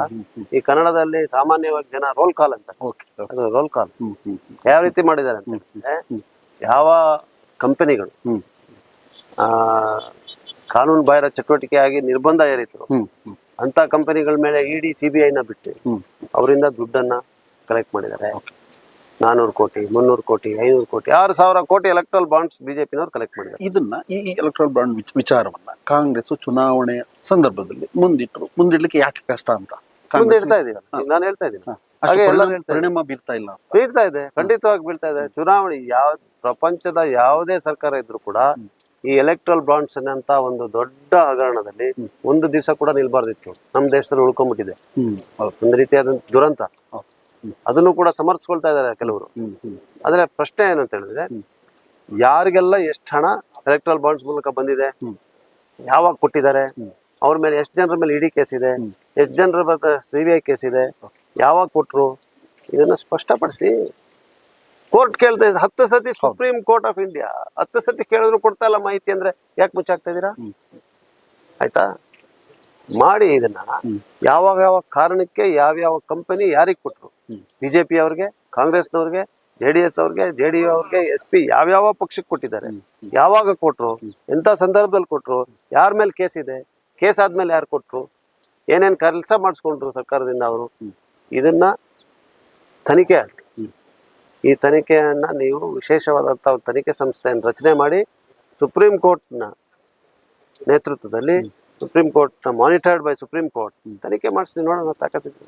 B: ಈ ಕನ್ನಡದಲ್ಲಿ ಸಾಮಾನ್ಯವಾಗಿ ಜನ ರೋಲ್ ಕಾಲ್ ಅಂತ. ಅದು ರೋಲ್ ಕಾಲ್ ಯಾವ ರೀತಿ ಮಾಡಿದ್ದಾರೆ ಅಂತ ಯಾವ ಕಂಪನಿಗಳು ಆ ಕಾನೂನು ಬಾಹಿರ ಚಟುವಟಿಕೆ ಆಗಿ ನಿರ್ಬಂಧ ಏರಿದ್ರು ಅಂತ ಕಂಪನಿಗಳ ಮೇಲೆ ಇಡಿ ಸಿಬಿಐನ ಬಿಟ್ಟು ಅವರಿಂದ ದುಡ್ಡನ್ನ ಕಲೆಕ್ಟ್ ಮಾಡಿದ್ದಾರೆ. ನಾನೂರು ಕೋಟಿ ಮುನ್ನೂರು ಕೋಟಿ ಐನೂರು ಕೋಟಿ ಆರು ಸಾವಿರ ಕೋಟಿ ಎಲೆಕ್ಟ್ರಲ್ ಬಾಂಡ್ಸ್ ಬಿಜೆಪಿನವ್ರು ಕಲೆಕ್ಟ್ ಮಾಡಿದ್ದಾರೆ.
A: ಇದನ್ನ ಈ ಎಲೆಕ್ಟ್ರಲ್ ಬಾಂಡ್ ವಿಚ್- ವಿಚಾರವನ್ನ ಕಾಂಗ್ರೆಸ್ ಚುನಾವಣೆ ಸಂದರ್ಭದಲ್ಲಿ ಮುಂದಿಟ್ರು. ಮುಂದಿಡ್ಲಿಕ್ಕೆ ಯಾಕೆ ಕಷ್ಟ ಅಂತ
B: ಮುಂದೆ ಇಡ್ತಾ ಇದೀವಿ ನಾನು ಹೇಳ್ತಾ ಇದ್ದೀನಿ. ಹಾಗೆ
A: ಪರಿಣಾಮ-. ಬೀರ್ತಾ ಇಲ್ಲ
B: ಬೀಳ್ತಾ ಇದೆ. ಖಂಡಿತವಾಗಿ ಬೀಳ್ತಾ ಇದೆ. ಚುನಾವಣೆ ಯಾವ ಪ್ರಪಂಚದ ಯಾವುದೇ ಸರ್ಕಾರ ಇದ್ರು ಕೂಡ ಈ ಎಲೆಕ್ಟ್ರಲ್ ಬಾಂಡ್ಸ್ ಅಂತ ಒಂದು ದೊಡ್ಡ ಹಗರಣದಲ್ಲಿ ಒಂದು ದಿವಸ ಕೂಡ ನಿಲ್ಬಾರ್ದಿತ್ತು. ನಮ್ಮ ದೇಶದಲ್ಲಿ ಉಳ್ಕೊಂಡ್ಬಿಟ್ಟಿದೆ ಒಂದ್ ರೀತಿಯಾದ ದುರಂತ. ಅದನ್ನು ಕೂಡ ಸಮರ್ಥಿಸ್ಕೊಳ್ತಾ ಇದ್ದಾರೆ ಕೆಲವರು. ಆದ್ರೆ ಪ್ರಶ್ನೆ ಏನಂತ ಹೇಳಿದ್ರೆ ಯಾರಿಗೆಲ್ಲ ಎಷ್ಟು ಹಣ ಎಲೆಕ್ಟ್ರಲ್ ಬಾಂಡ್ಸ್ ಮೂಲಕ ಬಂದಿದೆ. ಯಾವಾಗ ಕೊಟ್ಟಿದ್ದಾರೆ ಅವ್ರ ಮೇಲೆ ಎಷ್ಟು ಜನರ ಮೇಲೆ ಇಡಿ ಕೇಸ್ ಇದೆ ಎಷ್ಟು ಜನರ ಸಿ ಬಿ ಐ ಕೇಸ್ ಇದೆ ಯಾವಾಗ ಕೊಟ್ರು ಇದನ್ನ ಸ್ಪಷ್ಟಪಡಿಸಿ. ಕೋರ್ಟ್ ಕೇಳ್ತಾ ಇದೆ ಹತ್ತು ಸತಿ ಸುಪ್ರೀಂ ಕೋರ್ಟ್ ಆಫ್ ಇಂಡಿಯಾ ಹತ್ತು ಸತಿ ಕೇಳಿದ್ರು ಕೊಡ್ತಾ ಇಲ್ಲ ಮಾಹಿತಿ ಅಂದ್ರೆ ಯಾಕೆ ಮುಚ್ಚಾಕ್ತಾ ಇದೀರಾ ಆಯ್ತಾ? ಮಾಡಿ ಇದನ್ನ ಯಾವಾಗ ಯಾವ ಕಾರಣಕ್ಕೆ ಯಾವ್ಯಾವ ಕಂಪನಿ ಯಾರಿಗೆ ಕೊಟ್ರು ಬಿಜೆಪಿ ಅವ್ರಿಗೆ, ಕಾಂಗ್ರೆಸ್ನವ್ರಿಗೆ, ಜೆ ಡಿ ಎಸ್ ಅವ್ರಿಗೆ, ಜೆ ಡಿ ಯು ಅವ್ರಿಗೆ, ಎಸ್ ಪಿ ಯಾವ್ಯಾವ ಪಕ್ಷಕ್ಕೆ ಕೊಟ್ಟಿದ್ದಾರೆ, ಯಾವಾಗ ಕೊಟ್ರು ಎಂಥ ಸಂದರ್ಭದಲ್ಲಿ ಕೊಟ್ರು, ಯಾರ ಮೇಲೆ ಕೇಸ್ ಇದೆ, ಕೇಸ್ ಆದ್ಮೇಲೆ ಯಾರು ಕೊಟ್ರು, ಏನೇನು ಕೆಲಸ ಮಾಡಿಸ್ಕೊಂಡ್ರು ಸರ್ಕಾರದಿಂದ ಅವರು, ಇದನ್ನ ತನಿಖೆ ಆಗಲಿ ಈ ತನಿಖೆಯನ್ನ ನೀವು ವಿಶೇಷವಾದಂತ ತನಿಖೆ ಸಂಸ್ಥೆಯನ್ನು ರಚನೆ ಮಾಡಿ ಸುಪ್ರೀಂ ಕೋರ್ಟ್ನ ನೇತೃತ್ವದಲ್ಲಿ, supreme court monitored by supreme court ತನಿಖೆ ಮಾಡಿಸಿ, ನೋಡೋಣ ತಾಕತ್ತಿದ್ರೆ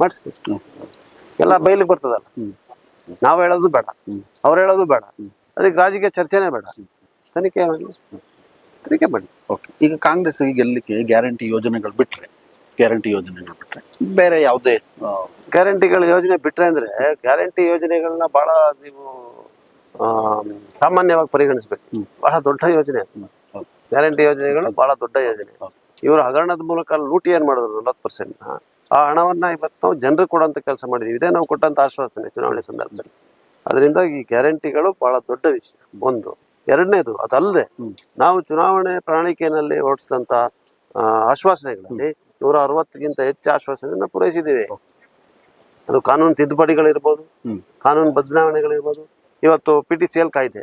B: ಮಾಡಿಸಿ ಎಲ್ಲ ಬಯಲಿಗೆ ಬರ್ತದಲ್ಲ. ನಾವು ಹೇಳೋದು ಬೇಡ. ಅವ್ರು ಹೇಳೋದು ಬೇಡ. ಅದಕ್ಕೆ ರಾಜಕೀಯ ಚರ್ಚೆನೇ ಬೇಡ. ತನಿಖೆ ತನಿಖೆ ಮಾಡಿ.
A: ಓಕೆ. ಈಗ ಕಾಂಗ್ರೆಸ್ ಗೆಲ್ಲಲಿಕ್ಕೆ ಗ್ಯಾರಂಟಿ ಯೋಜನೆಗಳು ಬಿಟ್ರೆ ಗ್ಯಾರಂಟಿ ಯೋಜನೆಗಳು ಬಿಟ್ರೆ ಬೇರೆ ಯಾವುದೇ
B: ಗ್ಯಾರಂಟಿಗಳ ಯೋಜನೆ ಬಿಟ್ರೆ ಅಂದ್ರೆ ಗ್ಯಾರಂಟಿ ಯೋಜನೆಗಳನ್ನ ಬಹಳ ನೀವು ಸಾಮಾನ್ಯವಾಗಿ ಪರಿಗಣಿಸ್ಬೇಕು. ಬಹಳ ದೊಡ್ಡ ಯೋಜನೆ ಗ್ಯಾರಂಟಿ ಯೋಜನೆಗಳು ಬಹಳ ದೊಡ್ಡ ಯೋಜನೆ. ಇವರು ಹಗರಣದ ಮೂಲಕ ಲೂಟಿ ಏನ್ ಮಾಡಿದ್ರು ನಲವತ್ತು ಪರ್ಸೆಂಟ್ ಆ ಹಣವನ್ನ ಇವತ್ತು ನಾವು ಜನರು ಕೊಡುವಂತ ಕೆಲಸ ಮಾಡಿದೀವಿ. ಇದೇ ನಾವು ಕೊಟ್ಟಂತ ಆಶ್ವಾಸನೆ ಚುನಾವಣೆ ಸಂದರ್ಭದಲ್ಲಿ. ಅದರಿಂದ ಈ ಗ್ಯಾರಂಟಿಗಳು ಬಹಳ ದೊಡ್ಡ ವಿಷಯ. ಒಂದು ಎರಡನೇದು ಅದಲ್ಲದೆ ನಾವು ಚುನಾವಣೆ ಪ್ರಣಾಳಿಕೆಯಲ್ಲಿ ಹೊರಡಿಸಿದಂತ ಆ, ಆಶ್ವಾಸನೆಗಳಲ್ಲಿ ನೂರ ಅರವತ್ತಕ್ಕಿಂತ ಹೆಚ್ಚು ಆಶ್ವಾಸನೆಯನ್ನು ಪೂರೈಸಿದ್ದೀವಿ. ಅದು ಕಾನೂನು ತಿದ್ದುಪಡಿಗಳಿರ್ಬೋದು. ಕಾನೂನು ಬದಲಾವಣೆಗಳಿರ್ಬೋದು. ಇವತ್ತು ಪಿ ಟಿ ಸಿ ಎಲ್ ಕಾಯ್ದೆ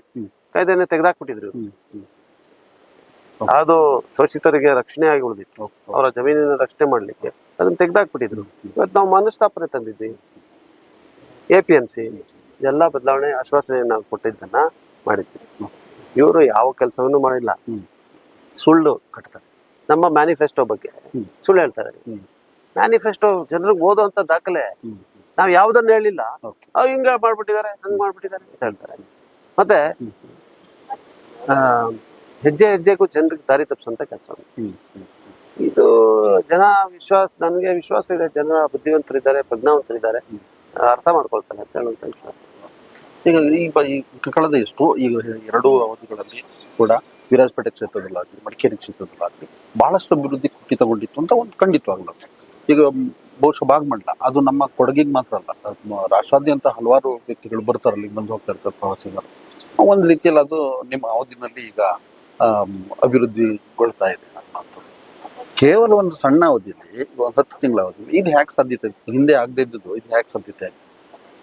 B: ಕಾಯ್ದೆನೆ ತೆಗೆದಾಕ್ಬಿಟ್ಟಿದ್ರು. ಅದು ಶೋಷಿತರಿಗೆ ರಕ್ಷಣೆ ಆಗಿ ಉಳಿದಿತ್ತು ಅವರ ಜಮೀನಿನ ರಕ್ಷಣೆ ಮಾಡ್ಲಿಕ್ಕೆ. ಅದನ್ನ ತೆಗೆದಾಕ್ಬಿಟ್ಟಿದ್ರು. ಇವತ್ತು ನಾವು ಮನಸ್ತಾಪನೆ ತಂದಿದ್ವಿ. ಎ ಪಿ ಎಂ ಸಿ ಎಲ್ಲ ಬದಲಾವಣೆ ಆಶ್ವಾಸನೆಯನ್ನು ಕೊಟ್ಟಿದ್ದನ್ನ ಮಾಡಿದ್ವಿ. ಇವರು ಯಾವ ಕೆಲಸವನ್ನು ಮಾಡಿಲ್ಲ. ಸುಳ್ಳು ಕಟ್ತಾರೆ. ನಮ್ಮ ಮ್ಯಾನಿಫೆಸ್ಟೋ ಬಗ್ಗೆ ಸುಳ್ಳು ಹೇಳ್ತಾರೆ. ಮ್ಯಾನಿಫೆಸ್ಟೋ ಜನರಿಗೆ ಓದುವಂತ ದಾಖಲೆ. ನಾವು ಯಾವ್ದನ್ನ ಹೇಳಿಲ್ಲ. ಹಿಂಗ ಮಾಡ್ಬಿಟ್ಟಿದ್ದಾರೆ ಹಂಗ್ ಮಾಡ್ಬಿಟ್ಟಿದ್ದಾರೆ ಅಂತ ಹೇಳ್ತಾರೆ. ಮತ್ತೆ ಹೆಜ್ಜೆ ಹೆಜ್ಜೆಗೂ ಜನರಿಗೆ ದಾರಿ ತಪ್ಪಿಸುವಂತ ಕೆಲಸ. ಇದು ಜನ ವಿಶ್ವಾಸ, ನನಗೆ ವಿಶ್ವಾಸ ಇದೆ, ಜನ ಬುದ್ಧಿವಂತರಿದ್ದಾರೆ, ಪ್ರಜ್ಞಾವಂತರಿದ್ದಾರೆ. ಅರ್ಥ ಮಾಡ್ಕೊಳ್ತಾರೆ ಅಂತ ಹೇಳುವಂತ ವಿಶ್ವಾಸ.
A: ಈಗ ಈ ಬ- ಈ ಕಳೆದ ಎಷ್ಟು, ಈಗ ಎರಡೂ ಅವಧಿಗಳಲ್ಲಿ ಕೂಡ ವಿರಾಜಪೇಟೆ ಕ್ಷೇತ್ರದಲ್ಲಾಗಲಿ, ಮಡಿಕೇರಿ ಕ್ಷೇತ್ರದಲ್ಲಾಗಲಿ ಬಹಳಷ್ಟು ಅಭಿವೃದ್ಧಿ ಕುಂಠಿತಗೊಂಡಿತ್ತು ಅಂತ ಒಂದು ಖಂಡಿತವಾಗ್ಲೂ ಈಗ ಬಹುಶಃ ಭಾಗಮಂಡಲ, ಅದು ನಮ್ಮ ಕೊಡಗಿಗೆ ಮಾತ್ರ ಅಲ್ಲ ರಾಷ್ಟ್ರಾದ್ಯಂತ ಹಲವಾರು ವ್ಯಕ್ತಿಗಳು ಬರ್ತಾರೆ ಅಲ್ಲಿಗೆ ಬಂದು ಹೋಗ್ತಾ ಇರ್ತಾರೆ ಪ್ರವಾಸಿಗರು. ಒಂದು ರೀತಿಯಲ್ಲಿ ಅದು ನಿಮ್ಮ ಅವಧಿನಲ್ಲಿ ಈಗ ಅಭಿವೃದ್ಧಿಗೊಳ್ತಾ ಇದೆ ಅನ್ನೋಂಥದ್ದು ಕೇವಲ ಒಂದು ಸಣ್ಣ ಅವಧಿಯಲ್ಲಿ ಒಂದು ಹತ್ತು ತಿಂಗಳ ಅವಧಿಯಲ್ಲಿ ಇದು ಹ್ಯಾಕ್ ಸಾಧ್ಯತೆ ಹಿಂದೆ ಆಗದೆ ಇದ್ದದ್ದು ಇದು ಹ್ಯಾಕ್ ಸಾಧ್ಯತೆ ಆಯ್ತು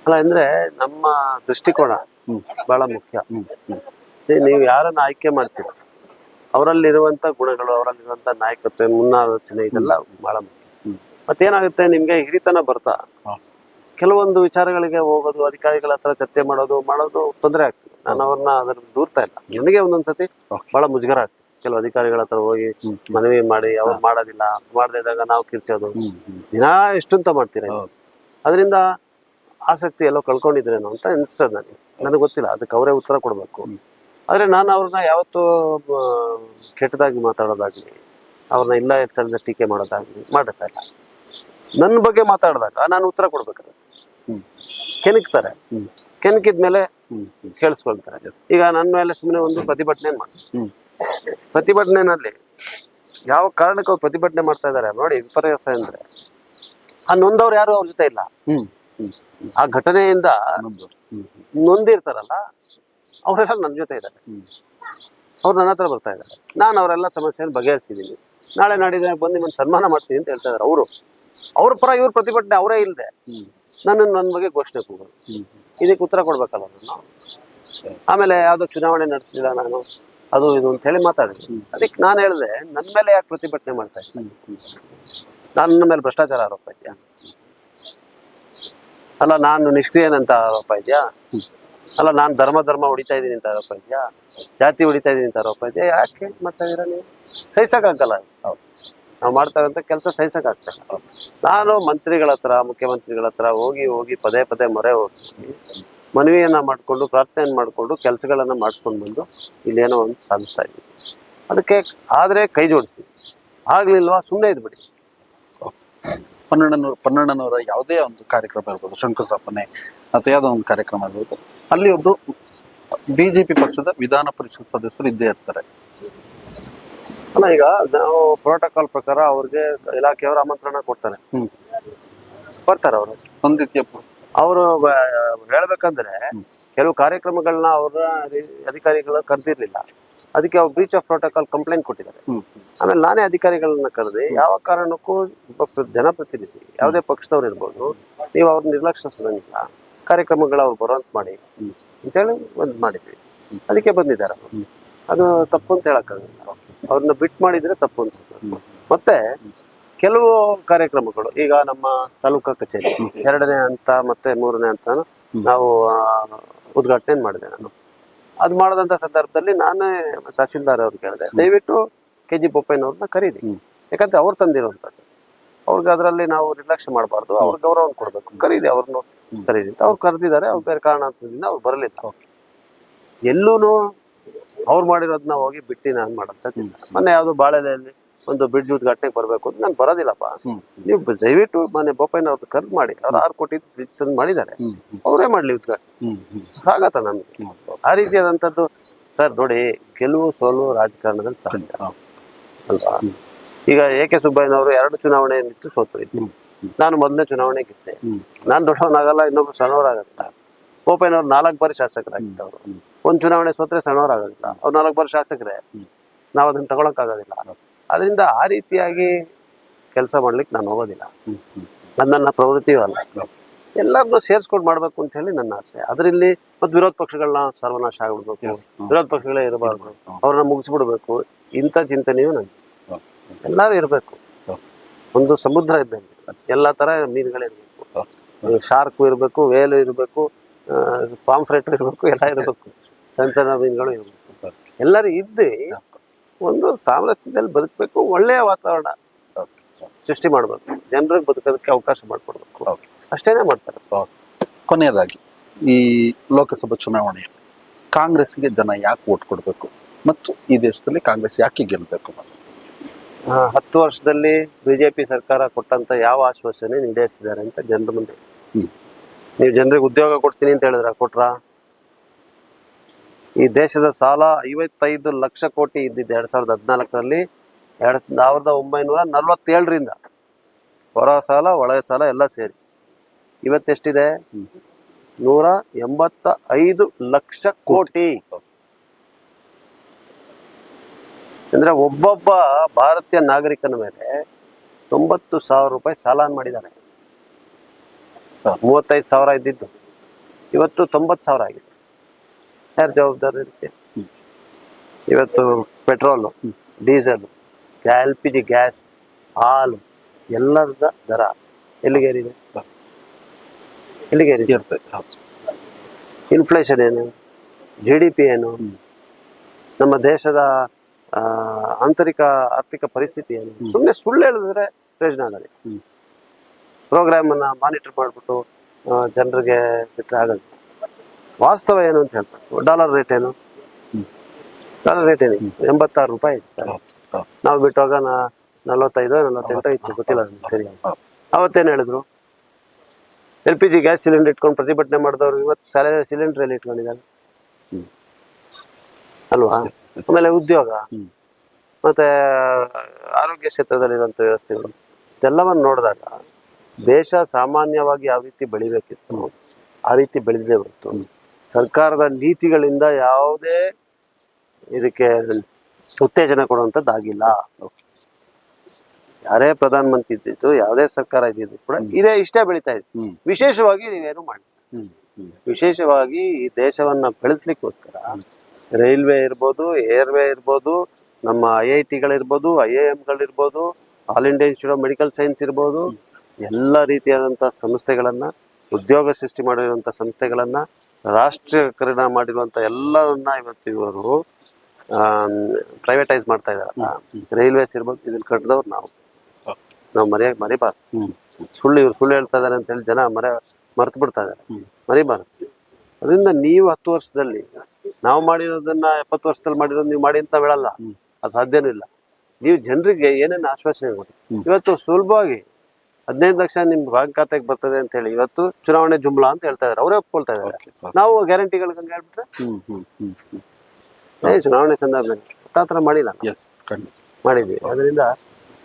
B: ಅಲ್ಲ ಅಂದ್ರೆ ನಮ್ಮ ದೃಷ್ಟಿಕೋನ. ಬಹಳ ಮುಖ್ಯ. ನೀವು ಯಾರನ್ನ ಆಯ್ಕೆ ಮಾಡ್ತೀರ? ಅವರಲ್ಲಿರುವಂತ ಗುಣಗಳು ಅವರಲ್ಲಿರುವಂತ ನಾಯಕತ್ವ ಮುನ್ನಾಲೋಚನೆ ಇದೆಲ್ಲ ಬಹಳ ಮುಖ್ಯ.
A: ಹ್ಮ್.
B: ಮತ್ತೇನಾಗುತ್ತೆ ನಿಮ್ಗೆ ಹಿರಿತನ ಬರ್ತಾ? ಕೆಲವೊಂದು ವಿಚಾರಗಳಿಗೆ ಹೋಗೋದು ಅಧಿಕಾರಿಗಳ ಹತ್ರ ಚರ್ಚೆ ಮಾಡೋದು ಮಾಡೋದು ತೊಂದರೆ ಆಗ್ತದೆ. ನಾನು ಅವ್ರನ್ನ ಅದ್ರ ದೂರ್ತಾ ಇಲ್ಲ. ನನಗೆ ಒಂದೊಂದ್ಸತಿ. ಬಹಳ ಮುಜುಗರ ಆಗ್ತದೆ. ಕೆಲವು ಅಧಿಕಾರಿಗಳ ಹತ್ರ ಹೋಗಿ ಮನವಿ ಮಾಡಿ ಅವ್ರು ಮಾಡೋದಿಲ್ಲ ಮಾಡದೇ ಇದ್ದಾಗ ನಾವು ಕಿರ್ಚೋದು. ದಿನಾ ಎಷ್ಟಂತ ಮಾಡ್ತೀರಾ ಅದರಿಂದ ಆಸಕ್ತಿ ಎಲ್ಲೋ ಕಳ್ಕೊಂಡಿದ್ರೇನೋ ಅಂತ ಅನಿಸ್ತದೆ ನನಗೆ. ನನಗೆ ಗೊತ್ತಿಲ್ಲ ಅದಕ್ಕೆ ಅವರೇ ಉತ್ತರ ಕೊಡಬೇಕು. ಆದರೆ ನಾನು ಅವ್ರನ್ನ ಯಾವತ್ತೂ ಕೆಟ್ಟದಾಗಿ ಮಾತಾಡೋದಾಗ್ಲಿ ಅವ್ರನ್ನ ಇಲ್ಲ ಹೆಚ್ಚಲ್ದ ಟೀಕೆ ಮಾಡೋದಾಗ್ಲಿ ಮಾಡುತ್ತಾ ಇಲ್ಲ. ನನ್ನ ಬಗ್ಗೆ ಮಾತಾಡಿದಾಗ ನಾನು ಉತ್ತರ ಕೊಡ್ಬೇಕಾದ್ರೆ.
A: ಹ್ಮ್.
B: ಕೆಣಕ್ತಾರೆ.
A: ಮೇಲೆ
B: ಕೇಳಿಸ್ಕೊಳ್ತಾರೆ. ಈಗ ನನ್ನ ಮೇಲೆ ಸುಮ್ಮನೆ ಒಂದು ಪ್ರತಿಭಟನೆ ಮಾಡಿ ಪ್ರತಿಭಟನೆನಲ್ಲಿ ಯಾವ ಕಾರಣಕ್ಕೆ ಅವ್ರು ಪ್ರತಿಭಟನೆ ಮಾಡ್ತಾ ಇದ್ದಾರೆ ನೋಡಿ ವಿಪರ್ಯಾಸ ಅಂದ್ರೆ. ಆ ನೊಂದವ್ರು ಯಾರು ಅವ್ರ ಜೊತೆ ಇಲ್ಲ. ಆ ಘಟನೆಯಿಂದ ನೊಂದಿರ್ತಾರಲ್ಲ ಅವರೆಲ್ಲ ನನ್ನ ಜೊತೆ ಇದ್ದಾರೆ. ಅವ್ರು ನನ್ನ ಹತ್ರ ಬರ್ತಾ ಇದ್ದಾರೆ. ನಾನು ಅವರೆಲ್ಲ ಸಮಸ್ಯೆಯನ್ನು ಬಗೆಹರಿಸಿದ್ದೀನಿ. ನಾಳೆ ನಾಡಿದ್ರೆ ಬಂದು ನಿಮ್ಮನ್ನು ಸನ್ಮಾನ ಮಾಡ್ತೀನಿ ಅಂತ ಹೇಳ್ತಾ ಇದ್ದಾರೆ ಅವರು. ಅವ್ರ ಪರ ಇವ್ರ ಪ್ರತಿಭಟನೆ ಅವರೇ ಇಲ್ಲದೆ ನನ್ನನ್ನು ನನ್ನ ಬಗ್ಗೆ ಘೋಷಣೆ ಕೂಗೋದು ಇದಕ್ಕೆ ಉತ್ತರ ಕೊಡ್ಬೇಕಲ್ಲ ನಾವು ಆಮೇಲೆ ಯಾವುದೋ ಚುನಾವಣೆ ನಡೆಸಲಿಲ್ಲ ನಾನು. ಅದು ಇದು ಅಂತ ಹೇಳಿ ಮಾತಾಡಿದ್ರು ಅದಕ್ಕೆ ನಾನು ಹೇಳಿದೆ ನನ್ನ ಮೇಲೆ ಯಾಕೆ ಪ್ರತಿಭಟನೆ ಮಾಡ್ತಾ ಇದ್ದೀನಿ
A: ಹ್ಮ್
B: ನನ್ನ ಮೇಲೆ ಭ್ರಷ್ಟಾಚಾರ ಆರೋಪ ಇದೆಯಾ? ಅಲ್ಲ ನಾನು ನಿಷ್ಕ್ರಿಯನಂತ ಆರೋಪ ಇದೆಯಾ? ಅಲ್ಲ ನಾನು ಧರ್ಮ ಧರ್ಮ ಹೊಡಿತಾ ಇದ್ದೀನಿ ಅಂತ ಆರೋಪ ಇದೆಯಾ? ಜಾತಿ ಹೊಡಿತಾ ಇದ್ದೀನಿ ಅಂತ ಆರೋಪ ಇದೆಯಾ? ಯಾಕೆ ಮಾಡ್ತಾ ಇದೀರಾ ನೀವು? ಸಹಿಸಕ್ಕಾಗಲ್ಲ. ನಾವು ಮಾಡ್ತಾ ಇರೋಂಥ ಕೆಲಸ ಸಹಿಸಕ್ಕಾಗ್ತಲ್ಲ ನಾನು ಮಂತ್ರಿಗಳ ಹತ್ರ ಮುಖ್ಯಮಂತ್ರಿಗಳ ಹತ್ರ ಹೋಗಿ ಹೋಗಿ ಪದೇ ಪದೇ ಮೊರೆ ಹೋಗಿ ಮನವಿಯನ್ನ ಮಾಡಿಕೊಂಡು ಪ್ರಾರ್ಥನೆ ಮಾಡಿಕೊಂಡು ಕೆಲಸಗಳನ್ನ ಮಾಡಿಸ್ಕೊಂಡು ಬಂದು ಇಲ್ಲೇನೋ ಒಂದು ಸಾಧಿಸ್ತಾ ಇದ್ದೀವಿ ಅದಕ್ಕೆ ಆದ್ರೆ ಕೈ ಜೋಡಿಸಿ. ಆಗ್ಲಿಲ್ವಾ? ಸುಮ್ಮನೆ ಇದ್ಬಿಡಿ.
A: ಪನ್ನಣ್ಣನವರು ಪನ್ನಣ್ಣನವರ ಯಾವುದೇ ಒಂದು ಕಾರ್ಯಕ್ರಮ ಇರ್ಬೋದು ಶಂಕುಸ್ಥಾಪನೆ ಅಥವಾ ಯಾವುದೋ ಒಂದು ಕಾರ್ಯಕ್ರಮ ಇರ್ಬೋದು ಅಲ್ಲಿ ಒಬ್ರು ಬಿಜೆಪಿ ಪಕ್ಷದ ವಿಧಾನ ಪರಿಷತ್ ಸದಸ್ಯರು ಇದ್ದೇ ಇರ್ತಾರೆ.
B: ಅಲ್ಲ ಈಗ ನಾವು ಪ್ರೋಟೋಕಾಲ್ ಪ್ರಕಾರ ಅವ್ರಿಗೆ ಇಲಾಖೆಯವರು ಆಮಂತ್ರಣ ಕೊಡ್ತಾರೆ.
A: ಹ್ಮ್.
B: ಬರ್ತಾರೆ ಅವರು.
A: ಒಂದ್ ರೀತಿಯ ಪು-
B: ಅವರು ಹೇಳ್ಬೇಕಂದ್ರೆ ಕೆಲವು ಕಾರ್ಯಕ್ರಮಗಳನ್ನ ಅವರ ಅಧಿಕಾರಿಗಳು ಕರೆದಿರ್ಲಿಲ್ಲ. ಅದಕ್ಕೆ ಅವ್ರು ಬ್ರೀಚ್ ಆಫ್ ಪ್ರೋಟೋಕಾಲ್ ಕಂಪ್ಲೇಂಟ್ ಕೊಟ್ಟಿದ್ದಾರೆ. ಆಮೇಲೆ ನಾನೇ ಅಧಿಕಾರಿಗಳನ್ನ ಕರೆದಿ ಯಾವ ಕಾರಣಕ್ಕೂ ಒಬ್ಬ ಜನಪ್ರತಿನಿಧಿ ಯಾವುದೇ ಪಕ್ಷದವ್ರು ಇರ್ಬೋದು ನೀವು ಅವ್ರ ನಿರ್ಲಕ್ಷಿಸೋದಂಗಿಲ್ಲ. ಕಾರ್ಯಕ್ರಮಗಳು ಅವ್ರು ಬರುವಂತ ಮಾಡಿ
A: ಅಂತ
B: ಅಂತೇಳಿ ಒಂದು ಮಾಡಿದ್ವಿ. ಅದಕ್ಕೆ ಬಂದಿದ್ದಾರೆ ಅದು ತಪ್ಪು ಅಂತ ಹೇಳಕ್ಕಾಗಲ್ಲ. ಅವ್ರನ್ನ ಬಿಟ್ ಮಾಡಿದ್ರೆ ತಪ್ಪು ಅಂತ. ಮತ್ತೆ ಕೆಲವು ಕಾರ್ಯಕ್ರಮಗಳು ಈಗ ನಮ್ಮ ತಾಲೂಕಾ ಕಚೇರಿ ಎರಡನೇ ಹಂತ ಮತ್ತೆ ಮೂರನೇ ಹಂತ ನಾವು ಉದ್ಘಾಟನೆ ಮಾಡಿದೆ ನಾನು. ಅದು ಮಾಡದಂತ ಸಂದರ್ಭದಲ್ಲಿ ನಾನೇ ತಹಸೀಲ್ದಾರ್ ಅವ್ರಿಗೆ ಕೇಳಿದೆ. ದಯವಿಟ್ಟು ಕೆ ಜಿ ಬೊಪ್ಪಯ್ಯನವ್ರನ್ನ ಕರೀರಿ. ಯಾಕಂದ್ರೆ ಅವ್ರು ತಂದಿರುವಂತದ್ದು ಅವ್ರಿಗೆ ಅದರಲ್ಲಿ ನಾವು ನಿರ್ಲಕ್ಷ್ಯ ಮಾಡಬಾರ್ದು ಅವ್ರ ಗೌರವ ಕೊಡ್ಬೇಕು. ಕರೀರಿ ಅವ್ರನ್ನು ಕರೀರಿ ಅಂತ. ಅವ್ರು ಕರೆದಿದ್ದಾರೆ ಅವ್ರು ಬೇರೆ ಕಾರಣದಿಂದ ಅವ್ರು ಬರಲಿಲ್ಲ. ಎಲ್ಲೂನು ಅವ್ರು ಮಾಡಿರೋದನ್ನ ಹೋಗಿ ಬಿಟ್ಟು ನಾನು ಮಾಡೋಂಥದ್ದಿಲ್ಲ ಮೊನ್ನೆ ಯಾವ್ದು ಬಾಳೆಲೆಯಲ್ಲಿ ಒಂದು ಬ್ರಿಡ್ಜ್ ಉದ್ಘಾಟನೆಗೆ ಬರಬೇಕು ಅಂತ ನಾನು ಬರೋದಿಲ್ಲಪ್ಪ. ನೀವು ದಯವಿಟ್ಟು ಮನೆ ಬೊಪ್ಪನ ಅವ್ರದ್ದು ಕರ್ದು ಮಾಡಿ. ಅವ್ರು ಆರು ಕೋಟಿ ಬ್ರಿಡ್ಜ್ ತಂದು ಮಾಡಿದ್ದಾರೆ. ಅವರೇ ಮಾಡ್ಲಿ ಉದ್ಘಾಟನೆ ಆಗತ್ತ ನಮ್ಗೆ. ಆ ರೀತಿಯಾದಂಥದ್ದು ಸರ್ ನೋಡಿ ಗೆಲುವು ಸೋಲು ರಾಜಕಾರಣದಲ್ಲಿ ಸಹಜ ಅಲ್ವಾ? ಈಗ ಎ ಕೆ ಸುಬ್ಬಯ್ಯನವರು ಎರಡು ಚುನಾವಣೆ ನಿಂತು ಸೋತು. ನಾನು ಮೊದಲನೇ ಚುನಾವಣೆ ಗೆದ್ದೆ. ನಾನು ದೊಡ್ಡವನಾಗಲ್ಲ ಇನ್ನೊಬ್ರು ಸಣ್ಣವರಾಗಲ್ಲ. ಬೋಪಯ್ಯನವ್ರು ನಾಲ್ಕು ಬಾರಿ ಶಾಸಕರಾಗಿದ್ದವರು ಒಂದು ಚುನಾವಣೆ ಸೋತ್ರೆ ಸಣ್ಣವರಾಗೋದಿಲ್ಲ ಅವ್ರು ನಾಲ್ಕು ಬಾರಿ ಶಾಸಕರೇ. ನಾವು ಅದನ್ನ ತಗೊಳಕ್ಕಾಗೋದಿಲ್ಲ. ಅದರಿಂದ ಆ ರೀತಿಯಾಗಿ ಕೆಲಸ ಮಾಡ್ಲಿಕ್ಕೆ ನಾನು ಹೋಗೋದಿಲ್ಲ. ಅದು ನನ್ನ ಪ್ರವೃತ್ತಿಯೂ ಅಲ್ಲ. ಎಲ್ಲರನ್ನೂ ಸೇರಿಸ್ಕೊಂಡು ಮಾಡ್ಬೇಕು ಅಂತ ಹೇಳಿ ನನ್ನ ಆಸೆ. ಅದರಲ್ಲಿ ಮತ್ತು ವಿರೋಧ ಪಕ್ಷಗಳನ್ನ ಸರ್ವನಾಶ ಆಗ್ಬಿಡ್ಬೇಕು. ವಿರೋಧ ಪಕ್ಷಗಳೇ ಇರಬಾರ್ದು. ಅವ್ರನ್ನ ಮುಗಿಸ್ಬಿಡ್ಬೇಕು. ಇಂಥ ಚಿಂತನೆಯೂ
A: ನನ್ನ.
B: ಎಲ್ಲರೂ ಇರಬೇಕು. ಒಂದು ಸಮುದ್ರ ಇದ್ದಂಗೆ. ಎಲ್ಲ ತರ ಮೀನುಗಳಿರ್ಬೇಕು
A: ಶಾರ್ಕ್
B: ಶಾರ್ಕು ಇರಬೇಕು ವೇಲು ಇರಬೇಕು ಪಾಂಫ್ರೆಟ್ ಇರಬೇಕು ಎಲ್ಲ ಇರಬೇಕು. [LAUGHS] ಸಣ್ಣ ಸಣ್ಣ ಮೀನುಗಳು ಇರಬೇಕು. ಎಲ್ಲರೂ ಇದ್ದು ಒಂದು ಸಾಮರಸ್ಯದಲ್ಲಿ ಬದುಕಬೇಕು ಒಳ್ಳೆಯ ವಾತಾವರಣ. ಸೃಷ್ಟಿ ಮಾಡಬೇಕು. ಜನರಿಗೆ ಬದುಕೋದಕ್ಕೆ ಅವಕಾಶ ಮಾಡಿಕೊಡ್ಬೇಕು.
A: ಅಷ್ಟೇ
B: ಅಷ್ಟೇನೆ ಮಾಡ್ತಾರೆ.
A: ಕೊನೆಯದಾಗಿ ಈ ಲೋಕಸಭಾ ಚುನಾವಣೆ ಕಾಂಗ್ರೆಸ್ಗೆ ಜನ ಯಾಕೆ ಓಟ್ ಕೊಡಬೇಕು? ಮತ್ತು ಈ ದೇಶದಲ್ಲಿ ಕಾಂಗ್ರೆಸ್ ಯಾಕೆ ಗೆಲ್ಲಬೇಕು?
B: ಹತ್ತು ವರ್ಷದಲ್ಲಿ ಬಿಜೆಪಿ ಸರ್ಕಾರ ಕೊಟ್ಟಂತ ಯಾವ ಆಶ್ವಾಸನೆ ಈಡೇರಿಸಿದ್ದಾರೆ ಅಂತ ಜನರ ಮುಂದೆ. ನೀವು ಜನರಿಗೆ ಉದ್ಯೋಗ ಕೊಡ್ತೀನಿ ಅಂತ ಹೇಳಿದ್ರ? ಕೊಟ್ರ? ಈ ದೇಶದ ಸಾಲ ಐವತ್ತೈದು ಲಕ್ಷ ಕೋಟಿ ಇದ್ದಿದ್ದು ಎರಡ್ ಸಾವಿರದ ಹದಿನಾಲ್ಕರಲ್ಲಿ. ಎರಡ್ ಸಾವಿರದ ಒಂಬೈನೂರ ನಲವತ್ತೇಳರಿಂದ ಹೊರ ಸಾಲ, ಒಳಗೆ ಸಾಲ ಎಲ್ಲ ಸೇರಿ. ಇವತ್ತೆಷ್ಟಿದೆ? ನೂರ ಎಂಬತ್ತ ಐದು ಲಕ್ಷ ಕೋಟಿ. ಅಂದ್ರೆ ಒಬ್ಬೊಬ್ಬ ಭಾರತೀಯ ನಾಗರಿಕನ ಮೇಲೆ ತೊಂಬತ್ತು ಸಾವಿರ ರೂಪಾಯಿ ಸಾಲ ಮಾಡಿದ್ದಾರೆ. ಮೂವತ್ತೈದು ಸಾವಿರ ಇದ್ದಿದ್ದು. ಇವತ್ತು ತೊಂಬತ್ತು ಸಾವಿರ ಆಗಿದೆ. ಯಾರು ಜವಾಬ್ದಾರಿ ಇದಕ್ಕೆ ಇವತ್ತು petrol diesel L P G gas ಹಾಲು ಎಲ್ಲದ ದರ ಎಲ್ಲಿಗೇರಿದೆ? ಎಲ್ಲಿಗೇರಿದೆ?
A: ಇರ್ತದೆ
B: ಇನ್ಫ್ಲೇಷನ್ ಏನು? ಜಿ ಡಿ ಪಿ ಏನು? ನಮ್ಮ ದೇಶದ ಆ, ಆಂತರಿಕ ಆರ್ಥಿಕ ಪರಿಸ್ಥಿತಿ ಏನು? ಸುಮ್ಮನೆ ಸುಳ್ಳು ಹೇಳಿದ್ರೆ ಪ್ರಯೋಜನ ಆಗಲಿ
A: ಹ್ಮ್.
B: ಪ್ರೋಗ್ರಾಮ್ ಅನ್ನ ಮಾನಿಟರ್ ಮಾಡಿಬಿಟ್ಟು ಜನರಿಗೆ ಬಿಟ್ಟರೆ ಆಗಲ್ಲ. ವಾಸ್ತವ ಏನು ಅಂತ ಹೇಳ್ತಾರೆ. ಡಾಲರ್ ರೇಟ್ ಏನು? ಡಾಲರ್ ರೇಟ್ ಏನು ಎಂಬತ್ತಾರು ರೂಪಾಯಿ ಸರ್. ನಾವು ಬಿಟ್ಟುವಾಗ ನಲವತ್ತೈದು ನಲವತ್ತೆಂಟು ಇತ್ತು ಗೊತ್ತಿಲ್ಲ ಸರಿ. ಅವತ್ತೇನು ಹೇಳಿದ್ರು? L P G gas cylinder ಇಟ್ಕೊಂಡು ಪ್ರತಿಭಟನೆ ಮಾಡಿದವರು ಇವತ್ತು ಸ್ಯಾಲರಿ ಸಿಲಿಂಡರ್ ಅಲ್ಲಿ ಇಟ್ಕೊಂಡಿದ್ದಾರೆ.
A: ಹ್ಮ್.
B: ಅಲ್ವಾ. ಆಮೇಲೆ ಉದ್ಯೋಗ. ಮತ್ತೆ ಆರೋಗ್ಯ ಕ್ಷೇತ್ರದಲ್ಲಿರುವಂಥ ವ್ಯವಸ್ಥೆಗಳು. ಇದೆಲ್ಲವನ್ನು ನೋಡಿದಾಗ ದೇಶ ಸಾಮಾನ್ಯವಾಗಿ ಯಾವ ರೀತಿ ಬೆಳಿಬೇಕಿತ್ತು ಆ ರೀತಿ ಬೆಳೆದಿದೆ ಹೊರತು. ಸರ್ಕಾರದ ನೀತಿಗಳಿಂದ ಯಾವುದೇ ಇದಕ್ಕೆ ಉತ್ತೇಜನ ಕೊಡುವಂಥದ್ದಾಗಿಲ್ಲ ಯಾರೇ ಪ್ರಧಾನ ಮಂತ್ರಿ ಇದ್ದಿದ್ದು ಯಾವುದೇ ಸರ್ಕಾರ ಇದ್ದಿದ್ದು ಕೂಡ ಇದೇ ಇಷ್ಟೇ ಬೆಳೀತಾ ಇದೆ. ವಿಶೇಷವಾಗಿ ನೀವೇನು ಮಾಡಿ ವಿಶೇಷವಾಗಿ ಈ ದೇಶವನ್ನ ಬೆಳೆಸ್ಲಿಕ್ಕೋಸ್ಕರ ರೈಲ್ವೆ ಇರ್ಬೋದು ಏರ್ವೇ ಇರ್ಬೋದು ನಮ್ಮ I I ಟಿಗಳಿರ್ಬೋದು I I all India institute of medical science ಇರ್ಬೋದು ಎಲ್ಲ ರೀತಿಯಾದಂಥ ಸಂಸ್ಥೆಗಳನ್ನ ಉದ್ಯೋಗ ಸೃಷ್ಟಿ ಮಾಡಿರುವಂಥ ಸಂಸ್ಥೆಗಳನ್ನ ರಾಷ್ಟ್ರೀಕರಣ ಮಾಡಿರುವಂತ ಎಲ್ಲವನ್ನ ಇವತ್ತು ಇವರು ಪ್ರೈವೇಟೈಸ್ ಮಾಡ್ತಾ ಇದಾರಲ್ಲ ರೈಲ್ವೇಸ್ ಇರ್ಬೋದು ಇದನ್ನ ಕಟ್ಟಿದವ್ರು ನಾವು. ನಾವು ಮರೆಯ ಮರಿಬಾರ್ದು. ಸುಳ್ಳು ಇವ್ರು ಸುಳ್ಳು ಹೇಳ್ತಾ ಇದಾರೆ ಅಂತ ಹೇಳಿ ಜನ ಮರೆ ಮರ್ತು ಬಿಡ್ತಾ ಇದಾರೆ. ಮರಿಬಾರ್ದು. ಅದರಿಂದ ನೀವು ಹತ್ತು ವರ್ಷದಲ್ಲಿ ನಾವು ಮಾಡಿರೋದನ್ನ ಎಪ್ಪತ್ತು ವರ್ಷದಲ್ಲಿ ಮಾಡಿರೋದು ನೀವು ಮಾಡಿ ಅಂತ ಹೇಳಲ್ಲ. ಅದು ಸಾಧ್ಯನೂ ಇಲ್ಲ. ನೀವು ಜನರಿಗೆ ಏನೇನು ಆಶ್ವಾಸನೆ ಕೊಡಿ. ಇವತ್ತು ಸುಲಭವಾಗಿ ಹದಿನೈದು ಲಕ್ಷ ನಿಮ್ ಬ್ಯಾಂಕ್ ಖಾತೆಗೆ ಬರ್ತದೆ ಅಂತ ಹೇಳಿ ಇವತ್ತು ಚುನಾವಣೆ ಜುಮ್ಲಾ ಅಂತ ಹೇಳ್ತಾ ಇದಾರೆ. ಅವರೇ ಒಪ್ಕೊಳ್ತಾ ಇದಾರೆ. ನಾವು ಗ್ಯಾರಂಟಿಗಳಿಗೆ ಹಂಗೆ ಹೇಳ್ಬಿಟ್ರೆ?
A: ಹ್ಮ್ ಹ್ಮ್ ಹ್ಮ್ ಹ್ಮ್.
B: ಏ ಚುನಾವಣೆ ಸಂದರ್ಭದಲ್ಲಿ ಆ ಥರ ಮಾಡಿಲ್ಲ ಮಾಡಿದ್ವಿ. ಅದರಿಂದ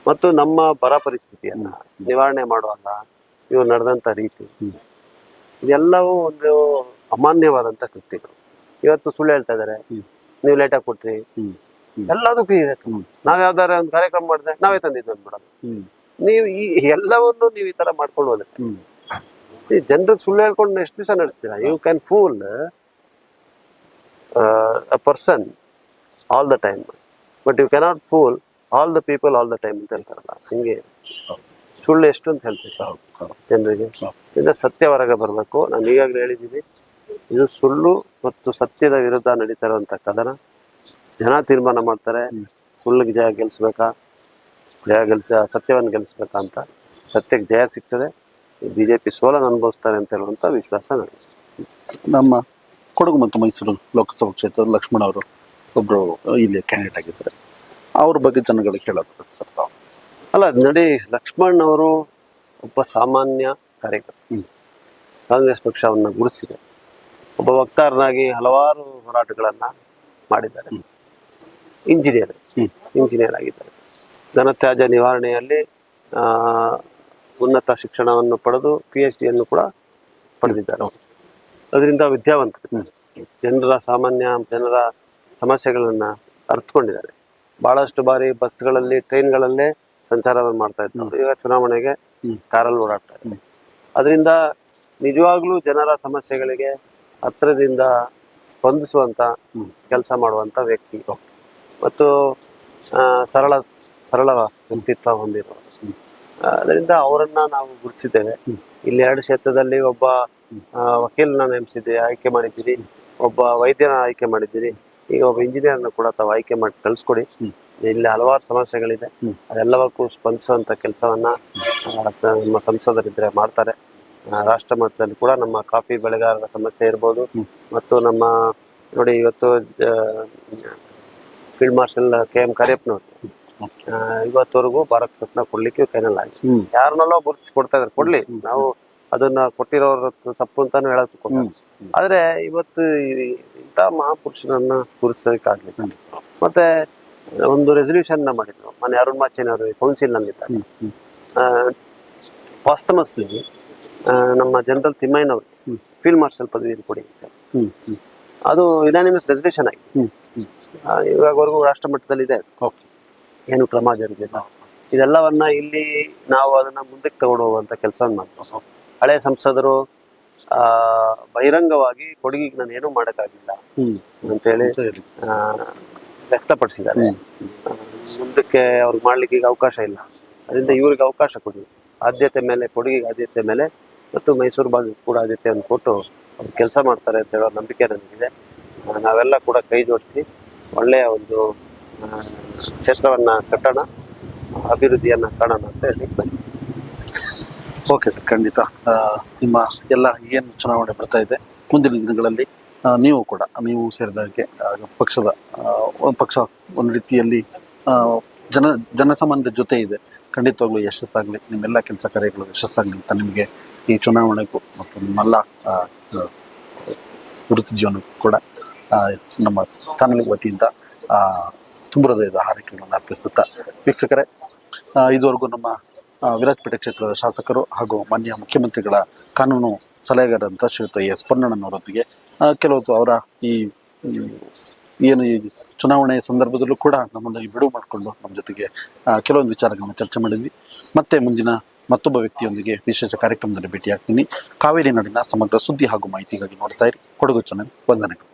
B: ಮತ್ತು ನಮ್ಮ ಬರ ಪರಿಸ್ಥಿತಿಯನ್ನ ನಿವಾರಣೆ ಮಾಡುವಾಗ ಇವು ನಡೆದಂತ ರೀತಿ. ಇದೆಲ್ಲವೂ ಒಂದು ಅಮಾನ್ಯವಾದಂತ ಕೃತ್ಯಗಳು. ಇವತ್ತು ಸುಳ್ಳು ಹೇಳ್ತಾ ಇದಾರೆ. ನೀವು ಲೇಟಾಗಿ ಕೊಟ್ರಿ. ಎಲ್ಲದಕ್ಕೂ ಇದೆ. ನಾವ್ ಯಾವ್ದಾರ ಒಂದು ಕಾರ್ಯಕ್ರಮ ಮಾಡಿದ್ರೆ ನಾವೇ ತಂದಿದ್ದು ಅಂದ್ಬಿಡೋದು.
A: ಹ್ಮ್.
B: ನೀವು ಈ ಎಲ್ಲವನ್ನು ನೀವು ಈ ತರ ಮಾಡ್ಕೊಂಡು ಹೋಗ್ಲಿ
A: ಜನರ
B: ಜನರಿಗೆ ಸುಳ್ಳು ಹೇಳ್ಕೊಂಡು ಎಷ್ಟು ದಿವಸ ನಡೆಸ್ತೀರಾ? You can fool a person all the time but you cannot fool all the people all the time ಅಂತ ಹೇಳ್ತಾರಲ್ಲ ಹಿಂಗೆ. ಸುಳ್ಳು ಎಷ್ಟು ಅಂತ
A: ಹೌದು
B: ಜನರಿಗೆ.
A: ಹೌದು.
B: ಸತ್ಯ ಹೊರಗೆ ಬರಬೇಕು. ನಾನು ಈಗಾಗಲೇ ಹೇಳಿದ್ದೀನಿ ಇದು ಸುಳ್ಳು ಮತ್ತು ಸತ್ಯದ ವಿರುದ್ಧ ನಡೀತಾ ಇರುವಂತ ಕದನ. ಜನ ತೀರ್ಮಾನ ಮಾಡ್ತಾರೆ. ಸುಳ್ಳಿಗೆ ಜಾಗ ಗೆಲ್ಲಿಸ್ಬೇಕಾ ಜಯ ಗೆಲ್ಸ ಸತ್ಯವನ್ನು ಗೆಲ್ಲಿಸ್ಬೇಕಂತ ಸತ್ಯಕ್ಕೆ ಜಯ ಸಿಗ್ತದೆ. ಬಿ ಜೆ ಪಿ ಸೋಲನ್ನು ಅನುಭವಿಸ್ತಾರೆ ಅಂತ ಹೇಳುವಂಥ ವಿಶ್ವಾಸ ನನಗೆ.
A: ನಮ್ಮ ಕೊಡಗು ಮತ್ತು ಮೈಸೂರು ಲೋಕಸಭಾ ಕ್ಷೇತ್ರದ ಲಕ್ಷ್ಮಣ್ ಅವರು ಒಬ್ಬರು ಇಲ್ಲಿ ಕ್ಯಾಂಡಿಡೇಟ್ ಆಗಿದ್ದಾರೆ. ಅವ್ರ ಬಗ್ಗೆ ಜನಗಳಿಗೆ ಹೇಳೋದು ಸರ್ ತಾವು.
B: ಅಲ್ಲ ನೋಡಿ ಲಕ್ಷ್ಮಣ್ ಅವರು ಒಬ್ಬ ಸಾಮಾನ್ಯ ಕಾರ್ಯಕರ್ತ. ಕಾಂಗ್ರೆಸ್ ಪಕ್ಷವನ್ನು ಗುರುತಿಸಿದೆ. ಒಬ್ಬ ವಕ್ತಾರನಾಗಿ ಹಲವಾರು ಹೋರಾಟಗಳನ್ನು ಮಾಡಿದ್ದಾರೆ. ಇಂಜಿನಿಯರ್. ಇಂಜಿನಿಯರ್ ಆಗಿದ್ದಾರೆ. ಘನತ್ಯಾಜ್ಯ ನಿವಾರಣೆಯಲ್ಲಿ ಉನ್ನತ ಶಿಕ್ಷಣವನ್ನು ಪಡೆದು ಪಿ ಎಚ್ ಡಿಯನ್ನು ಕೂಡ ಪಡೆದಿದ್ದಾರೆ ಅದರಿಂದ ವಿದ್ಯಾವಂತ ಜನರ ಸಾಮಾನ್ಯ ಜನರ ಸಮಸ್ಯೆಗಳನ್ನು ಅರ್ಥಕೊಂಡಿದ್ದಾರೆ ಬಹಳಷ್ಟು ಬಾರಿ ಬಸ್ಗಳಲ್ಲಿ ಟ್ರೈನ್ಗಳಲ್ಲೇ ಸಂಚಾರವನ್ನು ಮಾಡ್ತಾ ಇದ್ದಾರೆ. ಈಗ ಚುನಾವಣೆಗೆ. ಕಾರಲ್ಲಿ ಓಡಾಡ್ತಾ ಇದ್ದಾರೆ. ಅದರಿಂದ ನಿಜವಾಗ್ಲೂ ಜನರ ಸಮಸ್ಯೆಗಳಿಗೆ ಹತ್ತಿರದಿಂದ ಸ್ಪಂದಿಸುವಂತ ಕೆಲಸ ಮಾಡುವಂತ ವ್ಯಕ್ತಿ. ಮತ್ತು ಸರಳ ಸರಳ ವ್ಯಕ್ತಿತ್ವ ಹೊಂದಿರುವ ಅದರಿಂದ ಅವರನ್ನ ನಾವು ಗುರುತಿಸಿದ್ದೇವೆ. ಇಲ್ಲಿ ಎರಡು ಕ್ಷೇತ್ರದಲ್ಲಿ ಒಬ್ಬ ವಕೀಲನ ನೇಮಿಸಿದ್ದೀರಿ ಆಯ್ಕೆ ಮಾಡಿದ್ದೀರಿ. ಒಬ್ಬ ವೈದ್ಯನ ಆಯ್ಕೆ ಮಾಡಿದ್ದೀರಿ. ಈಗ ಒಬ್ಬ ಇಂಜಿನಿಯರ್ನ ಕೂಡ ತಾವು ಆಯ್ಕೆ ಮಾಡಿ ಕಳಿಸ್ಕೊಡಿ. ಇಲ್ಲಿ ಹಲವಾರು ಸಮಸ್ಯೆಗಳಿದೆ. ಅದೆಲ್ಲವಕ್ಕೂ ಸ್ಪಂದಿಸುವಂತ ಕೆಲಸವನ್ನ ನಮ್ಮ ಸಂಸದರಿದ್ರೆ ಮಾಡ್ತಾರೆ. ರಾಷ್ಟ್ರ ಮಟ್ಟದಲ್ಲಿ ಕೂಡ ನಮ್ಮ ಕಾಫಿ ಬೆಳೆಗಾರರ ಸಮಸ್ಯೆ ಇರ್ಬೋದು. ಮತ್ತು ನಮ್ಮ ನೋಡಿ ಇವತ್ತು ಫೀಲ್ಡ್ ಮಾರ್ಷಲ್ ಕೆ ಎಂ ಕರಿಯಪ್ಪನವ್ರು. ಇವತ್ತವರೆಗೂ ಭಾರತ ರತ್ನ ಕೊಡ್ಲಿಕ್ಕೆ ಫೈನಲ್
A: ಆಗಿ
B: ಯಾರನ್ನಲ್ಲೋ ಗುರುತಿಸಿ ಕೊಡ್ತಾ ಇದಾರೆ ಕೊಡ್ಲಿ ನಾವು ಅದನ್ನ ಕೊಟ್ಟಿರೋರ ತಪ್ಪು ಅಂತಾನು ಹೇಳಕ್ ಆದ್ರೆ ಇವತ್ತು ಇಂಥ ಮಹಾಪುರುಷರನ್ನ ಆಗ್ಲಿ ಮತ್ತೆ ಒಂದು ರೆಸೊಲ್ಯೂಷನ್ನ ಮಾಡಿದ್ರು. ಮನೆ ಅರುಣ್ ಮಾಚಿನ್ ಅವರು ಕೌನ್ಸಿಲ್ ನಲ್ಲಿದ್ದಾರೆ. ಪಾಸ್ತಮಸ್ಲಿ ನಮ್ಮ ಜನರಲ್ ತಿಮ್ಮಯ್ಯನವರು ಫೀಲ್ಡ್ ಮಾರ್ಷಲ್ ಪದವಿಯನ್ನು ಕೊಡಿ ಅಂತ ಅದು ಯುನಾನಿಮಸ್ ರೆಸಲ್ಯೂಷನ್ ಆಗಿದೆ. ಇವಾಗವರೆಗೂ ರಾಷ್ಟ್ರ ಮಟ್ಟದಲ್ಲಿ ಇದೆ
A: ಓಕೆ
B: ಏನು ಕ್ರಮ ಜರುಗಿಲ್ಲ. ಇದೆಲ್ಲವನ್ನ ಇಲ್ಲಿ ನಾವು ಅದನ್ನ ಮುಂದಕ್ಕೆ ತಗೊಂಡು ಹೋಗುವಂತ ಕೆಲಸವನ್ನು ಮಾಡ್ತೀವಿ. ಹಳೆ ಸಂಸದರು ಆ ಬಹಿರಂಗವಾಗಿ ಕೊಡಗಿಗೆ ನಾನು ಏನೂ ಮಾಡೋಕ್ಕಾಗಿಲ್ಲ ಅಂತೇಳಿ
A: ಅಂತ ಹೇಳಿ
B: ಆ, ವ್ಯಕ್ತಪಡಿಸಿದ್ದಾರೆ. ಮುಂದಕ್ಕೆ ಅವ್ರಿಗೆ ಮಾಡ್ಲಿಕ್ಕೆ ಈಗ ಅವಕಾಶ ಇಲ್ಲ. ಅದರಿಂದ ಇವ್ರಿಗೆ ಅವಕಾಶ ಕೊಡಿ. ಆದ್ಯತೆ ಮೇಲೆ ಕೊಡಗಿಗೆ ಆದ್ಯತೆ ಮೇಲೆ ಮತ್ತು ಮೈಸೂರು ಭಾಗಕ್ಕೆ ಕೂಡ ಆದ್ಯತೆಯನ್ನು ಕೊಟ್ಟು ಅವ್ರು ಕೆಲಸ ಮಾಡ್ತಾರೆ ಅಂತ ಹೇಳೋ ನಂಬಿಕೆ ನನಗಿದೆ. ನಾವೆಲ್ಲ ಕೂಡ ಕೈ ಜೋಡಿಸಿ ಒಳ್ಳೆಯ ಒಂದು ಕ್ಷೇತ್ರವನ್ನ ಕಟ್ಟೋಣ, ಅಭಿವೃದ್ಧಿಯನ್ನ ಕಾಣೋಣ ಅಂತ ಹೇಳಿ
A: ಓಕೆ ಸರ್, ಖಂಡಿತ. ನಿಮ್ಮ ಎಲ್ಲ ಏನು ಚುನಾವಣೆ ಬರ್ತಾ ಇದೆ, ಮುಂದಿನ ದಿನಗಳಲ್ಲಿ ನೀವು ಕೂಡ, ನೀವು ಸೇರಿದಂಗೆ ಪಕ್ಷದ ಪಕ್ಷ ಒಂದು ರೀತಿಯಲ್ಲಿ ಜನ, ಜನಸಾಮಾನ್ಯರ ಜೊತೆ ಇದೆ. ಖಂಡಿತವಾಗ್ಲೂ ಯಶಸ್ಸಾಗಲಿ, ನಿಮ್ಮೆಲ್ಲ ಕೆಲಸ ಕಾರ್ಯಗಳು ಯಶಸ್ಸಾಗಲಿ ಅಂತ ನಿಮಗೆ ಈ ಚುನಾವಣೆಗೂ ಮತ್ತು ನಿಮ್ಮೆಲ್ಲ ವೃತ್ತಿ ಜೀವನಕ್ಕೂ ಕೂಡ ನಮ್ಮ ಚಾನಲ್ ವತಿಯಿಂದ ತುಂಬ ಹೃದಯದ ಹಾರೈಕೆಗಳನ್ನು ಅರ್ಪಿಸುತ್ತಾ ವೀಕ್ಷಕರೇ ಇದುವರೆಗೂ ನಮ್ಮ ವಿರಾಜಪೇಟೆ ಕ್ಷೇತ್ರದ ಶಾಸಕರು ಹಾಗೂ ಮಾನ್ಯ ಮುಖ್ಯಮಂತ್ರಿಗಳ ಕಾನೂನು ಸಲಹೆಗಾರಂತ ಶ್ರೀಯುತ ಎಸ್ ಪೊನ್ನಣ್ಣನವರೊಂದಿಗೆ ಕೆಲವೊಂದು ಅವರ ಈ ಈ, ಏನು ಈ ಚುನಾವಣೆಯ ಸಂದರ್ಭದಲ್ಲೂ ಕೂಡ ನಮ್ಮನ್ನು ಬಿಡುವು ಮಾಡಿಕೊಂಡು ನಮ್ಮ ಜೊತೆಗೆ ಕೆಲವೊಂದು ವಿಚಾರಗಳನ್ನು ಚರ್ಚೆ ಮಾಡಿದ್ವಿ. ಮತ್ತೆ ಮುಂದಿನ ಮತ್ತೊಬ್ಬ ವ್ಯಕ್ತಿಯೊಂದಿಗೆ ವಿಶೇಷ ಕಾರ್ಯಕ್ರಮದಲ್ಲಿ ಭೇಟಿಯಾಗ್ತೀನಿ. ಕಾವೇರಿ ನಾಡಿನ ಸಮಗ್ರ ಸುದ್ದಿ ಹಾಗೂ ಮಾಹಿತಿಗಾಗಿ ನೋಡ್ತಾ ಇರಿ. ಕೊಡಗು ಚಾನೆಲ್ ವಂದನೆಗಳು.